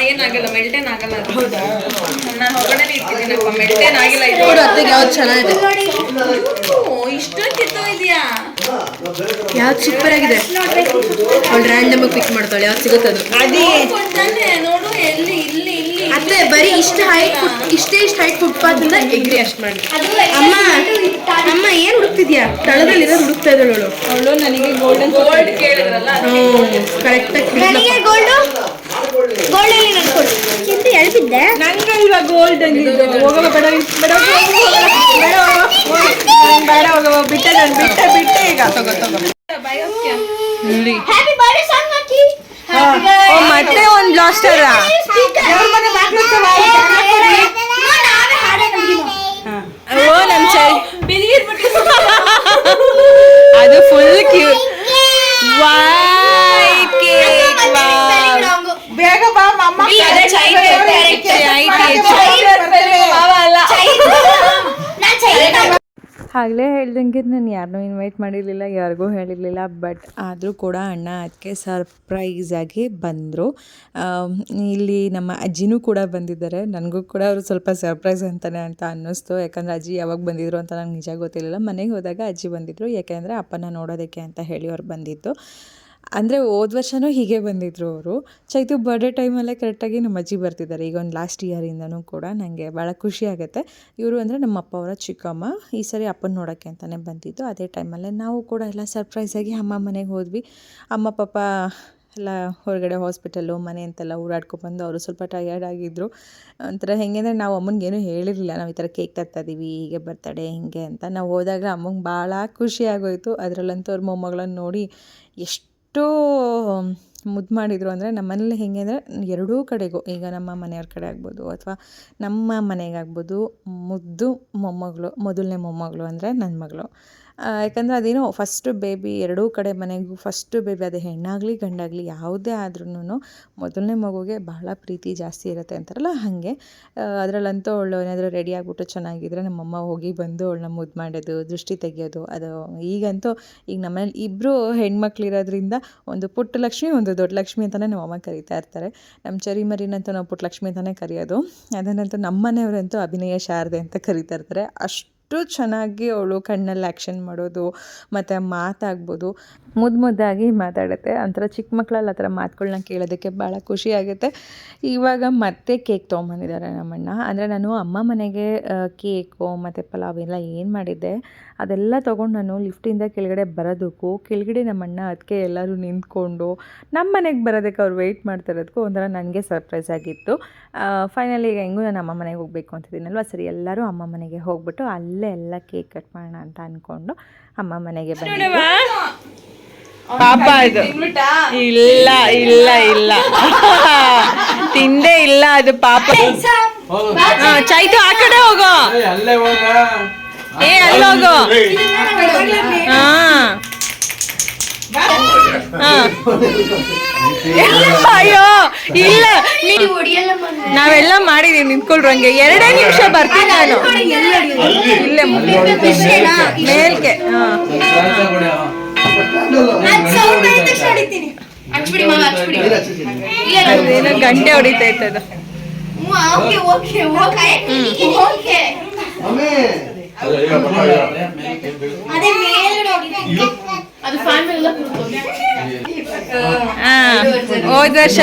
ಏನಾಗಲ್ಲ ಮೆಲ್ಟೇನ್ ಆಗಲ್ಲ. ಹೌದಾ? ನಾನು ಇಟ್ಟಿದ್ದೀನಪ್ಪ ಆಗಿಲ್ಲ ಇದು ನೋಡು ಅತ್ತೆಗೆ ಯಾವ್ದು ಚೆನ್ನಾಗಿದೆ ಇಷ್ಟೊಂದು ಇದೆಯಾ ಯಾವ್ದು ಸೂಪರ್ ಆಗಿದೆ? ಅವಳು ರ್ಯಾಂಡಮ್ ಆಗಿ ಪಿಕ್ ಮಾಡ್ತಾಳೆ ಯಾವ್ದು ಸಿಗುತ್ತೆ ಅದು. ಅದೇ ನೋಡು ಎಲ್ಲಿ ಇಲ್ಲಿ ಇಲ್ಲಿ ಅತ್ತೆ ಬರೀ ಇಷ್ಟ ಹೈಟ್ ಇಷ್ಟೇ ಇಷ್ಟ ಹೈಟ್ ಫುಟ್ಪಾತ್ ಇಂದ ಎಗ್ರಿ ಅಷ್ಟು ಮಾಡಿ. ಅಮ್ಮ ಅಮ್ಮ ಏನ್ ಹುಡುಕ್ತಿದ್ಯಾ? ತಳದಲ್ಲಿ ಇರೋದು ಹುಡುಕ್ತಾ ಇದ್ದಾಳು ಅವಳು. ಅವಳು ನನಗೆ ಗೋಲ್ಡನ್ ಗೋಲ್ಡ್ ಕೇಳಿದ್ರಲ್ಲ ಕರೆಕ್ಟ್ ಆಗಿ ನನಗೆ ಗೋಲ್ಡು ಗೋಲ್ಡ್ ಅಲ್ಲಿ ನಡ್ಕೊಳ್ಳಿ ಚಿಂತೆ ಎಳ್ಬಿದ್ದೆ ನಂಗಲ್ವಾ ಗೋಲ್ಡ್ ಅಂದಿದ್ದು ಹೋಗವ ಬೇಡ ಬೇಡ ಬೇಡ ಬೇಡ ಹೋಗವ ಬಿಟ್ಟೆ ನಾನು ಬಿಟ್ಟೆ ಬಿಟ್ಟೆ ಈಗ ತಗೋ ತಗೋ ನೋಡಿ ಹ್ಯಾಪಿ ಬರ್ತ್ಡೇ ಸಾಂಗ್ ಹಾಕಿ ಓ ಮತ್ತೆ ಒಂದು ಬ್ಲಾಸ್ಟರ ಓ ನಮ್ ಚೈ ಅದು ಫುಲ್ ಕ್ಯೂ ವೈಟ್ ಆಗಲೇ ಹೇಳ್ದಂಗೆ ನಾನು ಯಾರನ್ನೂ ಇನ್ವೈಟ್ ಮಾಡಿರಲಿಲ್ಲ ಯಾರಿಗೂ ಹೇಳಿರಲಿಲ್ಲ ಬಟ್ ಆದರೂ ಕೂಡ ಅಣ್ಣ ಅದಕ್ಕೆ ಸರ್ಪ್ರೈಸಾಗಿ ಬಂದರು. ಇಲ್ಲಿ ನಮ್ಮ ಅಜ್ಜಿನೂ ಕೂಡ ಬಂದಿದ್ದಾರೆ. ನನಗೂ ಕೂಡ ಅವರು ಸ್ವಲ್ಪ ಸರ್ಪ್ರೈಸ್ ಅಂತಲೇ ಅಂತ ಅನ್ನಿಸ್ತು. ಯಾಕಂದರೆ ಅಜ್ಜಿ ಯಾವಾಗ ಬಂದಿದ್ರು ಅಂತ ನನಗೆ ನಿಜ ಗೊತ್ತಿರಲಿಲ್ಲ. ಮನೆಗೆ ಹೋದಾಗ ಅಜ್ಜಿ ಬಂದಿದ್ದರು ಯಾಕೆಂದರೆ ಅಪ್ಪನ ನೋಡೋದಕ್ಕೆ ಅಂತ ಹೇಳಿ ಅವ್ರು ಬಂದಿದ್ದು. ಅಂದರೆ ಹೋದ ವರ್ಷವೂ ಹೀಗೆ ಬಂದಿದ್ದರು ಅವರು. ಚೈತು ಬರ್ಡೇ ಟೈಮಲ್ಲೇ ಕರೆಕ್ಟಾಗಿ ನಮ್ಮ ಅಜ್ಜಿ ಬರ್ತಿದ್ದಾರೆ. ಈಗ ಒಂದು ಲಾಸ್ಟ್ ಇಯರಿಂದನೂ ಕೂಡ ನನಗೆ ಭಾಳ ಖುಷಿ ಆಗುತ್ತೆ. ಇವರು ಅಂದರೆ ನಮ್ಮ ಅಪ್ಪ ಅವರ ಚಿಕ್ಕಮ್ಮ. ಈ ಸರಿ ಅಪ್ಪನ ನೋಡೋಕ್ಕೆ ಅಂತಲೇ ಬಂದಿದ್ದು. ಅದೇ ಟೈಮಲ್ಲೇ ನಾವು ಕೂಡ ಎಲ್ಲ ಸರ್ಪ್ರೈಸಾಗಿ ಅಮ್ಮ ಮನೆಗೆ ಹೋದ್ವಿ. ಅಮ್ಮ, ಪಾಪ ಎಲ್ಲ ಹೊರಗಡೆ ಹಾಸ್ಪಿಟಲು ಮನೆ ಅಂತೆಲ್ಲ ಓಡಾಡ್ಕೊಬಂದು ಅವರು ಸ್ವಲ್ಪ ಟಯರ್ಡ್ ಆಗಿದ್ದರು ಒಂಥರ ಹೆಂಗೆ ಅಂದರೆ ನಾವು ಅಮ್ಮನಿಗೇನು ಹೇಳಿರಲಿಲ್ಲ. ನಾವು ಈ ಥರ ಕೇಕ್ ತರ್ತಾ ಇದ್ದೀವಿ ಹೀಗೆ ಬರ್ತಡೆ ಹೀಗೆ ಅಂತ. ನಾವು ಹೋದಾಗ ಅಮ್ಮಂಗೆ ಭಾಳ ಖುಷಿ ಆಗೋಯಿತು. ಅದರಲ್ಲಂತೂ ಅವ್ರ ಮೊಮ್ಮಗಳನ್ನು ನೋಡಿ ಎಷ್ಟು esto ಮುದ್ದು ಮಾಡಿದರು ಅಂದರೆ ನಮ್ಮನೇಲಿ ಹೆಂಗೆ ಅಂದರೆ ಎರಡೂ ಕಡೆಗೂ, ಈಗ ನಮ್ಮ ಮನೆಯವ್ರ ಕಡೆ ಆಗ್ಬೋದು ಅಥವಾ ನಮ್ಮ ಮನೆಗಾಗ್ಬೋದು ಮುದ್ದು ಮೊಮ್ಮಗಳು, ಮೊದಲನೇ ಮೊಮ್ಮಗಳು ಅಂದರೆ ನನ್ನ ಮಗಳು. ಯಾಕಂದರೆ ಅದೇನೋ ಫಸ್ಟು ಬೇಬಿ ಎರಡೂ ಕಡೆ ಮನೆಗೂ ಫಸ್ಟು ಬೇಬಿ ಅದು ಹೆಣ್ಣಾಗಲಿ ಗಂಡಾಗಲಿ ಯಾವುದೇ ಆದ್ರೂ ಮೊದಲನೇ ಮಗುಗೆ ಬಹಳ ಪ್ರೀತಿ ಜಾಸ್ತಿ ಇರುತ್ತೆ ಅಂತಾರಲ್ಲ ಹಾಗೆ. ಅದರಲ್ಲಂತೂ ಅವಳು ಏನಾದರೂ ರೆಡಿ ಆಗಿಬಿಟ್ಟು ಚೆನ್ನಾಗಿದ್ರೆ ನಮ್ಮಮ್ಮ ಹೋಗಿ ಬಂದು ಅವಳನ್ನ ಮುದ್ದು ಮಾಡೋದು, ದೃಷ್ಟಿ ತೆಗೆಯೋದು, ಅದು ಈಗಂತೂ ಈಗ ನಮ್ಮನೇಲಿ ಇಬ್ಬರು ಹೆಣ್ಮಕ್ಳಿರೋದ್ರಿಂದ ಒಂದು ಪುಟ್ಟ ಲಕ್ಷ್ಮಿ, ಒಂದು ದೊಡ್ಡ ಲಕ್ಷ್ಮಿ ಅಂತಲೇ ನಮ್ಮ ಅಮ್ಮ ಕರೀತಾ ಇರ್ತಾರೆ. ನಮ್ಮ ಚರಿ ಮರಿನಂತೂ ನಾವು ಪುಟ್ಟ ಲಕ್ಷ್ಮಿ ಅಂತಲೇ ಕರೆಯೋದು. ಅದನ್ನಂತೂ ನಮ್ಮ ಮನೆಯವರಂತೂ ಅಭಿನಯ ಶಾರದೆ ಅಂತ ಕರೀತಾ ಇರ್ತಾರೆ. ಅಷ್ಟು ಚೆನ್ನಾಗಿ ಅವಳು ಕಣ್ಣಲ್ಲಿ ಆ್ಯಕ್ಷನ್ ಮಾಡೋದು, ಮತ್ತು ಮಾತಾಗ್ಬೋದು. ಮುದ್ದು ಮುದ್ದಾಗಿ ಮಾತಾಡುತ್ತೆ. ಒಂಥರ ಚಿಕ್ಕ ಮಕ್ಕಳಲ್ಲಿ ಆ ಥರ ಮಾತುಗಳನ್ನ ಕೇಳೋದಕ್ಕೆ ಭಾಳ ಖುಷಿ ಆಗುತ್ತೆ. ಇವಾಗ ಮತ್ತೆ ಕೇಕ್ ತೊಗೊಂಬಂದಿದ್ದಾರೆ ನಮ್ಮಣ್ಣ. ಅಂದರೆ ನಾನು ಅಮ್ಮ ಮನೆಗೆ ಕೇಕು, ಮತ್ತು ಪಲಾವ್ ಎಲ್ಲ ಏನು ಮಾಡಿದ್ದೆ? ಅದೆಲ್ಲ ತೊಗೊಂಡು ನಾನು ಲಿಫ್ಟಿಂದ ಕೆಳಗಡೆ ಬರೋದಕ್ಕೂ ಕೆಳಗಡೆ ನಮ್ಮಣ್ಣ ಅದಕ್ಕೆ ಎಲ್ಲರೂ ನಿಂತ್ಕೊಂಡು ನಮ್ಮ ಮನೆಗೆ ಬರೋದಕ್ಕೆ ಅವ್ರು ವೆಯ್ಟ್ ಮಾಡ್ತಾ ಇರೋದಕ್ಕೂ ಒಂಥರ ನನಗೆ ಸರ್ಪ್ರೈಸ್ ಆಗಿತ್ತು. ಫೈನಲಿ ಈಗ ಹೆಂಗೂ ನಾನು ಅಮ್ಮ ಮನೆಗೆ ಹೋಗಬೇಕು ಅಂತಿದ್ದೀನಲ್ವ ಸರಿ ಎಲ್ಲರೂ ಅಮ್ಮ ಮನೆಗೆ ಹೋಗ್ಬಿಟ್ಟು ಅಲ್ಲೇ ಎಲ್ಲ ಕೇಕ್ ಕಟ್ ಮಾಡೋಣ ಅಂತ ಅಂದ್ಕೊಂಡು ಅಮ್ಮ ಮನೆಗೆ ಬಂದೆ ಪಾಪ ಇದು. ಇಲ್ಲ ಇಲ್ಲ ಇಲ್ಲ. ತಿಂದೇ ಇಲ್ಲ ಅದು ಪಾಪ. ಚೈತು ಆ ಕಡೆ ಹೋಗೋ. ಅಲ್ಲೇ ಹೋಗ. ಏ ಅಲ್ಲಿ ಹೋಗೋ ಹಾ. ಹಾ. ಅಯ್ಯೋ ಇಲ್ಲ. ನೀ- ನಾವೆಲ್ಲ ಮಾಡಿದೀವಿ ನಿಂತ್ಕೊಳ್ರು ಹಂಗೆ. ಎರಡೇ ನಿಮಿಷ ಬರ್ತೀನಿ ನಾನು. ಇಲ್ಲೇ ಮೇಲ್ಕೆ. ಅದೇನೋ ಗಂಟೆ ಹೊಡಿತಾ ಇತ್ತದು ಹೋದ್ ವರ್ಷ.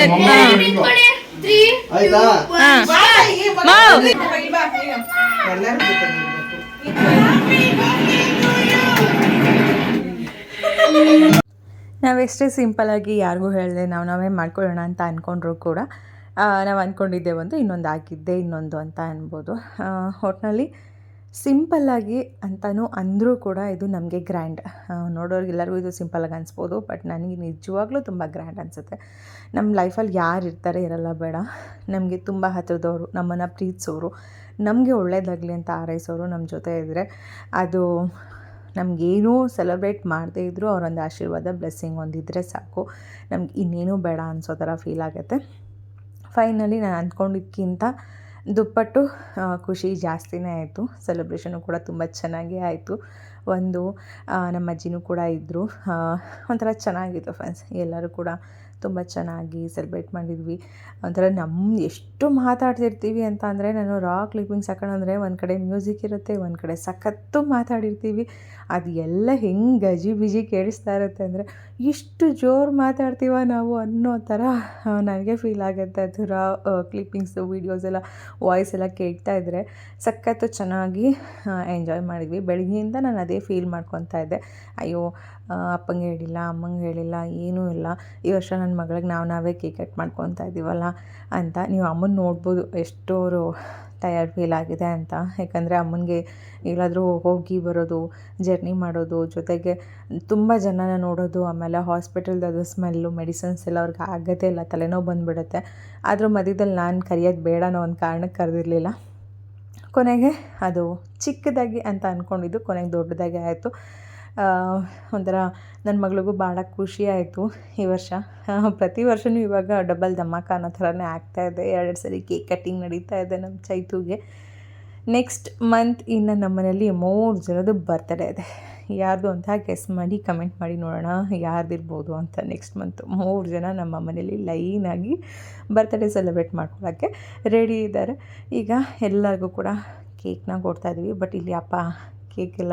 ನಾವೆಷ್ಟೇ ಸಿಂಪಲಾಗಿ ಯಾರಿಗೂ ಹೇಳಿದೆ ನಾವು ನಾವೇ ಮಾಡ್ಕೊಳ್ಳೋಣ ಅಂತ ಅಂದ್ಕೊಂಡ್ರು ಕೂಡ ನಾವು ಅಂದ್ಕೊಂಡಿದ್ದೆ ಒಂದು ಇನ್ನೊಂದು ಆಗಿದ್ದೆ ಇನ್ನೊಂದು ಅಂತ ಅನ್ಬೋದು. ಒಟ್ಟಿನಲ್ಲಿ ಸಿಂಪಲ್ಲಾಗಿ ಅಂತಲೂ ಅಂದರೂ ಕೂಡ ಇದು ನಮಗೆ ಗ್ರ್ಯಾಂಡ್. ನೋಡೋರಿಗೆಲ್ಲರಿಗೂ ಇದು ಸಿಂಪಲ್ಲಾಗಿ ಅನಿಸ್ಬೋದು, ಬಟ್ ನನಗೆ ನಿಜವಾಗ್ಲೂ ತುಂಬ ಗ್ರ್ಯಾಂಡ್ ಅನಿಸುತ್ತೆ. ನಮ್ಮ ಲೈಫಲ್ಲಿ ಯಾರು ಇರ್ತಾರೆ ಇರಲ್ಲ ಬೇಡ. ನಮಗೆ ತುಂಬ ಹತ್ತಿರದವರು ನಮ್ಮನ್ನು ಪ್ರೀತಿಸೋರು, ನಮಗೆ ಒಳ್ಳೇದಾಗಲಿ ಅಂತ ಆರೈಸೋರು ನಮ್ಮ ಜೊತೆ ಇದ್ದರೆ ಅದು ನಮಗೇನೂ ಸೆಲೆಬ್ರೇಟ್ ಮಾಡದೇ ಇದ್ದರೂ ಅವರೊಂದು ಆಶೀರ್ವಾದ, ಬ್ಲೆಸ್ಸಿಂಗ್ ಒಂದಿದ್ದರೆ ಸಾಕು. ನಮ್ಗೆ ಇನ್ನೇನೂ ಬೇಡ ಅನಿಸೋ ಥರ ಫೀಲ್ ಆಗುತ್ತೆ. ಫೈನಲಿ ನಾನು ಅಂದ್ಕೊಂಡಿದ್ದಕ್ಕಿಂತ ದುಪ್ಪಟ್ಟು ಖುಷಿ ಜಾಸ್ತಿನೇ ಆಯಿತು. ಸೆಲೆಬ್ರೇಷನು ಕೂಡ ತುಂಬ ಚೆನ್ನಾಗೇ ಆಯಿತು. ಒಂದು ನಮ್ಮ ಅಜ್ಜಿನೂ ಕೂಡ ಇದ್ದರು ಒಂಥರ ಚೆನ್ನಾಗಿತ್ತು ಫ್ರೆಂಡ್ಸ್ ಎಲ್ಲರೂ ಕೂಡ ತುಂಬ ಚೆನ್ನಾಗಿ ಸೆಲೆಬ್ರೇಟ್ ಮಾಡಿದ್ವಿ. ಒಂಥರ ನಮ್ಮ ಎಷ್ಟು ಮಾತಾಡ್ತಿರ್ತೀವಿ ಅಂತ ಅಂದರೆ ನಾನು ರಾಕ್ ಕ್ಲಿಪ್ಪಿಂಗ್ಸ್ ಹಾಕೊಂಡಂದರೆ ಒಂದು ಕಡೆ ಮ್ಯೂಸಿಕ್ ಇರುತ್ತೆ, ಒಂದು ಕಡೆ ಸಖತ್ತು ಮಾತಾಡಿರ್ತೀವಿ. ಅದು ಎಲ್ಲ ಹೆಂಗೆ ಗಜಿ ಬಿಜಿ ಕೇಳಿಸ್ತಾ ಇರುತ್ತೆ ಅಂದರೆ ಇಷ್ಟು ಜೋರು ಮಾತಾಡ್ತೀವ ನಾವು ಅನ್ನೋ ಥರ ನನಗೆ ಫೀಲ್ ಆಗುತ್ತೆ. ಅದು ರಾ ಕ್ಲಿಪ್ಪಿಂಗ್ಸು ವೀಡಿಯೋಸ್ ಎಲ್ಲ ವಾಯ್ಸ್ ಎಲ್ಲ ಕೇಳ್ತಾ ಇದ್ದರೆ ಸಖತ್ತು ಚೆನ್ನಾಗಿ ಎಂಜಾಯ್ ಮಾಡಿದ್ವಿ. ಬೆಳಗ್ಗೆಯಿಂದ ನಾನು ಅದೇ ಫೀಲ್ ಮಾಡ್ಕೊತಾ ಇದ್ದೆ. ಅಯ್ಯೋ ಅಪ್ಪಂಗೆ ಹೇಳಿಲ್ಲ, ಅಮ್ಮಂಗೆ ಹೇಳಿಲ್ಲ, ಏನೂ ಇಲ್ಲ. ಈ ವರ್ಷ ನನ್ನ ಮಗಳಿಗೆ ನಾವು ನಾವೇ ಕೇಕ್ ಕಟ್ ಮಾಡ್ಕೊತಾ ಇದ್ದೀವಲ್ಲ ಅಂತ ನೀವು ಅಮ್ಮನ ನೋಡ್ಬೋದು ಎಷ್ಟೋರು ಟಯರ್ಡ್ ಫೀಲ್ ಆಗಿದೆ ಅಂತ. ಯಾಕಂದರೆ ಅಮ್ಮನಿಗೆ ಎಲ್ಲಾದರೂ ಹೋಗಿ ಬರೋದು ಜರ್ನಿ ಮಾಡೋದು, ಜೊತೆಗೆ ತುಂಬ ಜನನ ನೋಡೋದು, ಆಮೇಲೆ ಹಾಸ್ಪಿಟಲ್ದು ಸ್ಮೆಲ್ಲು ಮೆಡಿಸಿನ್ಸ್ ಎಲ್ಲ ಅವ್ರಿಗೆ ಆಗದೇ ಇಲ್ಲ, ತಲೆನೋವು ಬಂದುಬಿಡುತ್ತೆ. ಆದರೂ ಮಧ್ಯದಲ್ಲಿ ನಾನು ಕರೆಯೋದು ಬೇಡ ಅನ್ನೋ ಒಂದು ಕಾರಣಕ್ಕೆ ಕರೆದಿರಲಿಲ್ಲ. ಕೊನೆಗೆ ಅದು ಚಿಕ್ಕದಾಗಿ ಅಂತ ಅಂದ್ಕೊಂಡಿದ್ದು ಕೊನೆಗೆ ದೊಡ್ಡದಾಗಿ ಆಯಿತು. ಒಂಥರ ನನ್ನ ಮಗಳಿಗೂ ಭಾಳ ಖುಷಿ ಆಯಿತು ಈ ವರ್ಷ. ಪ್ರತಿ ವರ್ಷವೂ ಇವಾಗ ಡಬಲ್ ಧಮಾಕ ಅನ್ನೋ ಥರನೇ ಆಗ್ತಾಯಿದೆ ಎರಡು ಸರಿ ಕೇಕ್ ಕಟ್ಟಿಂಗ್ ನಡೀತಾ ಇದೆ ನಮ್ಮ ಚೈತುಗೆ. ನೆಕ್ಸ್ಟ್ ಮಂತ್ ಇನ್ನು ನಮ್ಮ ಮನೇಲಿ ಮೂರು ಜನದ ಬರ್ತಡೇ ಇದೆ. ಯಾರ್ದು ಅಂತ ಗೆಸ್ ಮಾಡಿ ಕಮೆಂಟ್ ಮಾಡಿ ನೋಡೋಣ ಯಾರ್ದಿರ್ಬೋದು ಅಂತ ನೆಕ್ಸ್ಟ್ ಮಂತ್ ಮೂರು ಜನ ನಮ್ಮ ಮನೇಲಿ ಲೈನಾಗಿ ಬರ್ತ್ಡೇ ಸೆಲೆಬ್ರೇಟ್ ಮಾಡ್ಕೊಳ್ಳೋಕ್ಕೆ ರೆಡಿ ಇದ್ದಾರೆ. ಈಗ ಎಲ್ಲರಿಗೂ ಕೂಡ ಕೇಕ್ನ ಕೊಡ್ತಾಯಿದ್ದೀವಿ ಬಟ್ ಇಲ್ಲಿ ಅಪ್ಪ ಕೇಕೆಲ್ಲ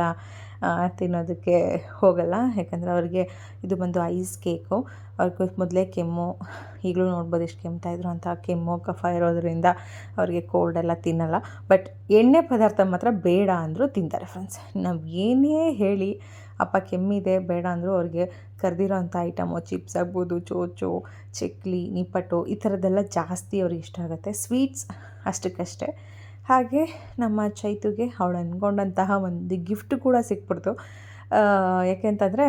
ತಿನ್ನೋದಕ್ಕೆ ಹೋಗಲ್ಲ. ಯಾಕಂದರೆ ಅವ್ರಿಗೆ ಇದು ಬಂದು ಐಸ್ ಕೇಕು ಅವ್ರಿಗೆ ಮೊದಲೇ ಕೆಮ್ಮು, ಈಗಲೂ ನೋಡ್ಬೋದು ಎಷ್ಟು ಕೆಮ್ತಾಯಿದ್ರು ಅಂತ. ಕೆಮ್ಮು, ಕಫ ಇರೋದ್ರಿಂದ ಅವ್ರಿಗೆ ಕೋಲ್ಡ್ ಎಲ್ಲ ತಿನ್ನಲ್ಲ. ಬಟ್ ಎಣ್ಣೆ ಪದಾರ್ಥ ಮಾತ್ರ ಬೇಡ ಅಂದರೂ ತಿಂತಾರೆ ಫ್ರೆಂಡ್ಸ್ ನಾವು ಏನೇ ಹೇಳಿ, ಅಪ್ಪ, ಕೆಮ್ಮಿದೆ, ಬೇಡ ಅಂದರೂ ಅವ್ರಿಗೆ ಕರೆದಿರೋ ಅಂಥ ಐಟಮು ಚಿಪ್ಸ್ ಆಗ್ಬೋದು, ಚೋಚು, ಚಕ್ಲಿ, ನಿಪ್ಪಟ್ಟು ಈ ಥರದ್ದೆಲ್ಲ ಜಾಸ್ತಿ ಅವ್ರಿಗೆ ಇಷ್ಟ ಆಗುತ್ತೆ. ಸ್ವೀಟ್ಸ್ ಅಷ್ಟಕ್ಕಷ್ಟೇ. ಹಾಗೆ ನಮ್ಮ ಚೈತುಗೆ ಅವಳು ಅಂದ್ಕೊಂಡಂತಹ ಒಂದು ಗಿಫ್ಟ್ ಕೂಡ ಸಿಕ್ಬಿಡ್ತು. ಯಾಕೆಂತಂದರೆ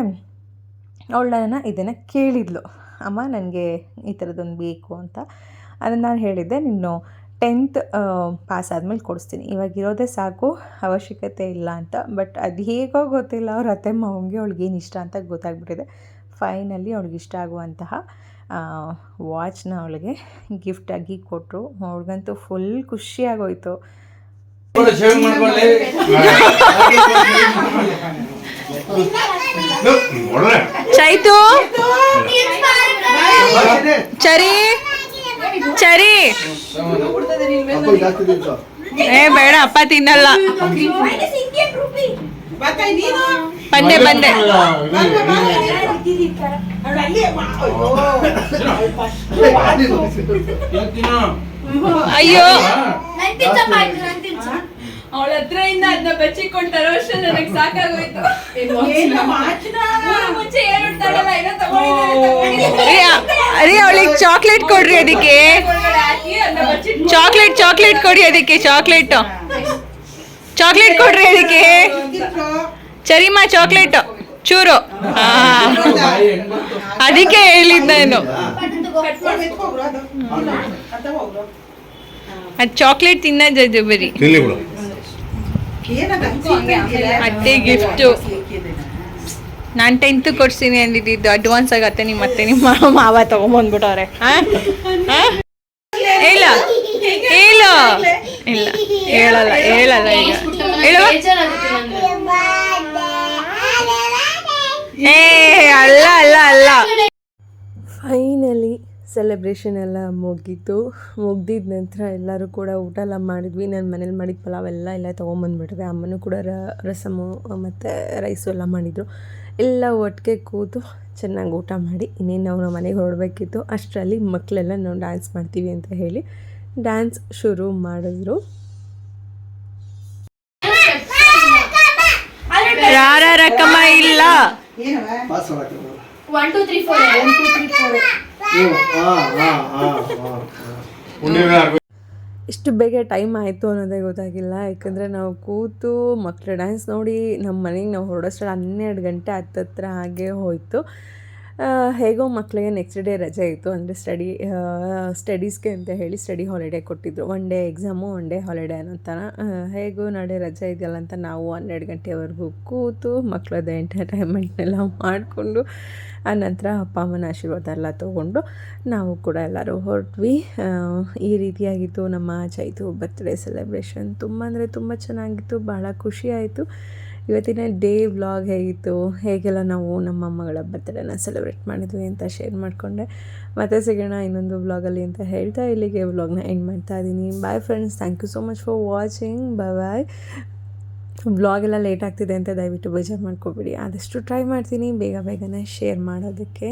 ಅವಳು ನನ್ನ ಇದನ್ನು ಕೇಳಿದ್ಲು. ಅಮ್ಮ ನನಗೆ ಈ ಥರದ್ದೊಂದು ಬೇಕು ಅಂತ. ಅದನ್ನು ನಾನು ಹೇಳಿದ್ದೆ ನೀನು ಟೆಂತ್ ಪಾಸ್ ಆದಮೇಲೆ ಕೊಡಿಸ್ತೀನಿ. ಇವಾಗ ಇರೋದೇ ಸಾಕು ಅವಶ್ಯಕತೆ ಇಲ್ಲ ಅಂತ. ಬಟ್ ಅದು ಹೇಗೋ ಗೊತ್ತಿಲ್ಲ ಅವ್ರ ಅತ್ತೆ ಮಾವಂಗೆ ಅವ್ಳಿಗೇನು ಇಷ್ಟ ಅಂತ ಗೊತ್ತಾಗ್ಬಿಟ್ಟಿದೆ. ಫೈನಲಿ ಅವಳಿಗೆ ಇಷ್ಟ ಆಗುವಂತಹ ವಾಚ್ನ ಅವಳಿಗೆ ಗಿಫ್ಟಾಗಿ ಕೊಟ್ಟರು ಅವ್ಳಿಗಂತೂ ಫುಲ್ ಖುಷಿಯಾಗೋಯ್ತು ಚೈತು? ಚರಿ? ಚರಿ? ಏ ಬೇಡ ಅಪ್ಪ ತಿನ್ನಲ್ಲ. ಬಂದೆ ಬಂದೆ. ಅಯ್ಯೋ. ಅವಳ ಹತ್ರ ಇಂದ ಅದನ್ನ ಬಚ್ಚಿಕೊಂಡು ತರೋ ಅಷ್ಟು ನನಗೆ ಸಾಕಾಗೋಯ್ತು. ಮುಂಚೆ ಏನೋ ಅವಳಿಗೆ ಚಾಕ್ಲೇಟ್ ಕೊಡ್ರಿ ಅದಕ್ಕೆ. ಚಾಕ್ಲೇಟ್ ಚಾಕ್ಲೇಟ್ ಕೊಡಿ ಅದಕ್ಕೆ ಚಾಕ್ಲೇಟ್ ಚಾಕ್ಲೇಟ್ ಕೊಡ್ರಿ ಅದಕ್ಕೆ. ಚರಿಮಾ ಚಾಕ್ಲೇಟ್ ಚೂರು. ಅದಕ್ಕೆ ಹೇಳಿದ್ ನಾನು. ಅದು ಚಾಕ್ಲೇಟ್ ತಿನ್ನೋದು ಬರೀ ಅತ್ತೆ ಗಿಫ್ಟು ನಾನು ಟೆಂತ್ ಕೊಡ್ತೀನಿ ಅಂದಿದ್ದು ಅಡ್ವಾನ್ಸ್ ಆಗತ್ತೆ ನಿಮ್ಮ ಅತ್ತೆ ನಿಮ್ಮ ಮಾವ ತಗೊಂಬಂದ್ಬಿಟ್ಟವ್ರೆ. ಇಲ್ಲ ಇಲ್ಲ ಇಲ್ಲ. ಹೇಳಲ್ಲ ಹೇಳಲ್ಲ ಈಗ. ಹೇಳುವ ಏ ಅಲ್ಲ ಅಲ್ಲ ಅಲ್ಲ. ಫೈನಲಿ ಸೆಲೆಬ್ರೇಷನ್ ಎಲ್ಲ ಮುಗೀತು. ಮುಗ್ದಿದ ನಂತರ ಎಲ್ಲರೂ ಕೂಡ ಊಟ ಎಲ್ಲ ಮಾಡಿದ್ವಿ. ನಾನು ಮನೇಲಿ ಮಾಡಿದ ಪಲಾವ್ ಎಲ್ಲ ಎಲ್ಲ ತೊಗೊಂಬಂದ್ಬಿಟ್ಟಿದೆ ಅಮ್ಮನೂ ಕೂಡ ರ ರಸಮು ಮತ್ತು ರೈಸು ಎಲ್ಲ ಮಾಡಿದರು. ಎಲ್ಲ ಒಟ್ಟಿಗೆ ಕೂತು ಚೆನ್ನಾಗಿ ಊಟ ಮಾಡಿ ಇನ್ನೇನು ನಾವು ನಮ್ಮ ಮನೆಗೆ ಹೊರಡಬೇಕಿತ್ತು. ಅಷ್ಟರಲ್ಲಿ ಮಕ್ಕಳೆಲ್ಲ ನಾವು ಡ್ಯಾನ್ಸ್ ಮಾಡ್ತೀವಿ ಅಂತ ಹೇಳಿ ಡ್ಯಾನ್ಸ್ ಶುರು ಮಾಡಿದ್ರು. ಇಲ್ಲ? ಒನ್ ಟು ತ್ರೀ ಫೋರ್ ಇಷ್ಟು ಬೇಗ ಟೈಮ್ ಆಯಿತು ಅನ್ನೋದೇ ಗೊತ್ತಾಗಿಲ್ಲ. ಯಾಕಂದರೆ ನಾವು ಕೂತು ಮಕ್ಕಳ ಡ್ಯಾನ್ಸ್ ನೋಡಿ ನಮ್ಮ ಮನೆಗೆ ನಾವು ಹೊರಡೋಷ್ಟ್ರಲ್ಲಿ ಹನ್ನೆರಡು ಗಂಟೆ ಹತ್ತತ್ರ ಹಾಗೆ ಹೋಯಿತು. ಹೇಗೋ ಮಕ್ಕಳಿಗೆ ನೆಕ್ಸ್ಟ್ ಡೇ ರಜೆ ಇತ್ತು. ಅಂದರೆ ಸ್ಟಡಿ ಸ್ಟಡೀಸ್ಗೆ ಅಂತ ಹೇಳಿ ಸ್ಟಡಿ ಹಾಲಿಡೇ ಕೊಟ್ಟಿದ್ರು. One day exam one day holiday ಅನ್ನೋ ಥರ. ಹೇಗೂ ನಾಳೆ ರಜೆ ಇದೆಯಲ್ಲ ಅಂತ ನಾವು ಹನ್ನೆರಡು ಗಂಟೆವರೆಗೂ ಕೂತು ಮಕ್ಕಳದ್ದು ಎಂಟರ್ಟೈನ್ಮೆಂಟ್ನೆಲ್ಲ ಮಾಡಿಕೊಂಡು ಆನಂತರ ಅಪ್ಪ, ಅಮ್ಮನ ಆಶೀರ್ವಾದ ಎಲ್ಲ ತೊಗೊಂಡು ನಾವು ಕೂಡ ಎಲ್ಲರೂ ಹೊರಟ್ವಿ. ಈ ರೀತಿಯಾಗಿತ್ತು ನಮ್ಮ ಚೈತು ಬರ್ತ್ಡೇ ಸೆಲೆಬ್ರೇಷನ್ ತುಂಬ ಅಂದರೆ ತುಂಬ ಚೆನ್ನಾಗಿತ್ತು ಭಾಳ ಖುಷಿ ಆಯಿತು. ಇವತ್ತಿನ ಡೇ ವ್ಲಾಗ್ ಹೇಗಿತ್ತು? ಹೇಗೆಲ್ಲ ನಾವು ನಮ್ಮ ಮಗಳ ಬರ್ತಡೇನ ಸೆಲೆಬ್ರೇಟ್ ಮಾಡಿದ್ವಿ ಅಂತ ಶೇರ್ ಮಾಡಿಕೊಂಡೆ. ಮತ್ತೆ ಸಿಗೋಣ ಇನ್ನೊಂದು ವ್ಲಾಗಲ್ಲಿ ಅಂತ ಹೇಳ್ತಾ ಇಲ್ಲಿಗೆ ವ್ಲಾಗ್ನ ಎಂಡ್ ಮಾಡ್ತಾ ಇದ್ದೀನಿ bye friends thank you so much for watching bye bye vlog ಎಲ್ಲ ಲೇಟ್ ಆಗ್ತಿದೆ ಅಂತ ದಯವಿಟ್ಟು ಬೇಜಾರು ಮಾಡ್ಕೊಬೇಡಿ. ಆದಷ್ಟು ಟ್ರೈ ಮಾಡ್ತೀನಿ. ಬೇಗ ಬೇಗನೆ ಶೇರ್ ಮಾಡೋದಕ್ಕೆ.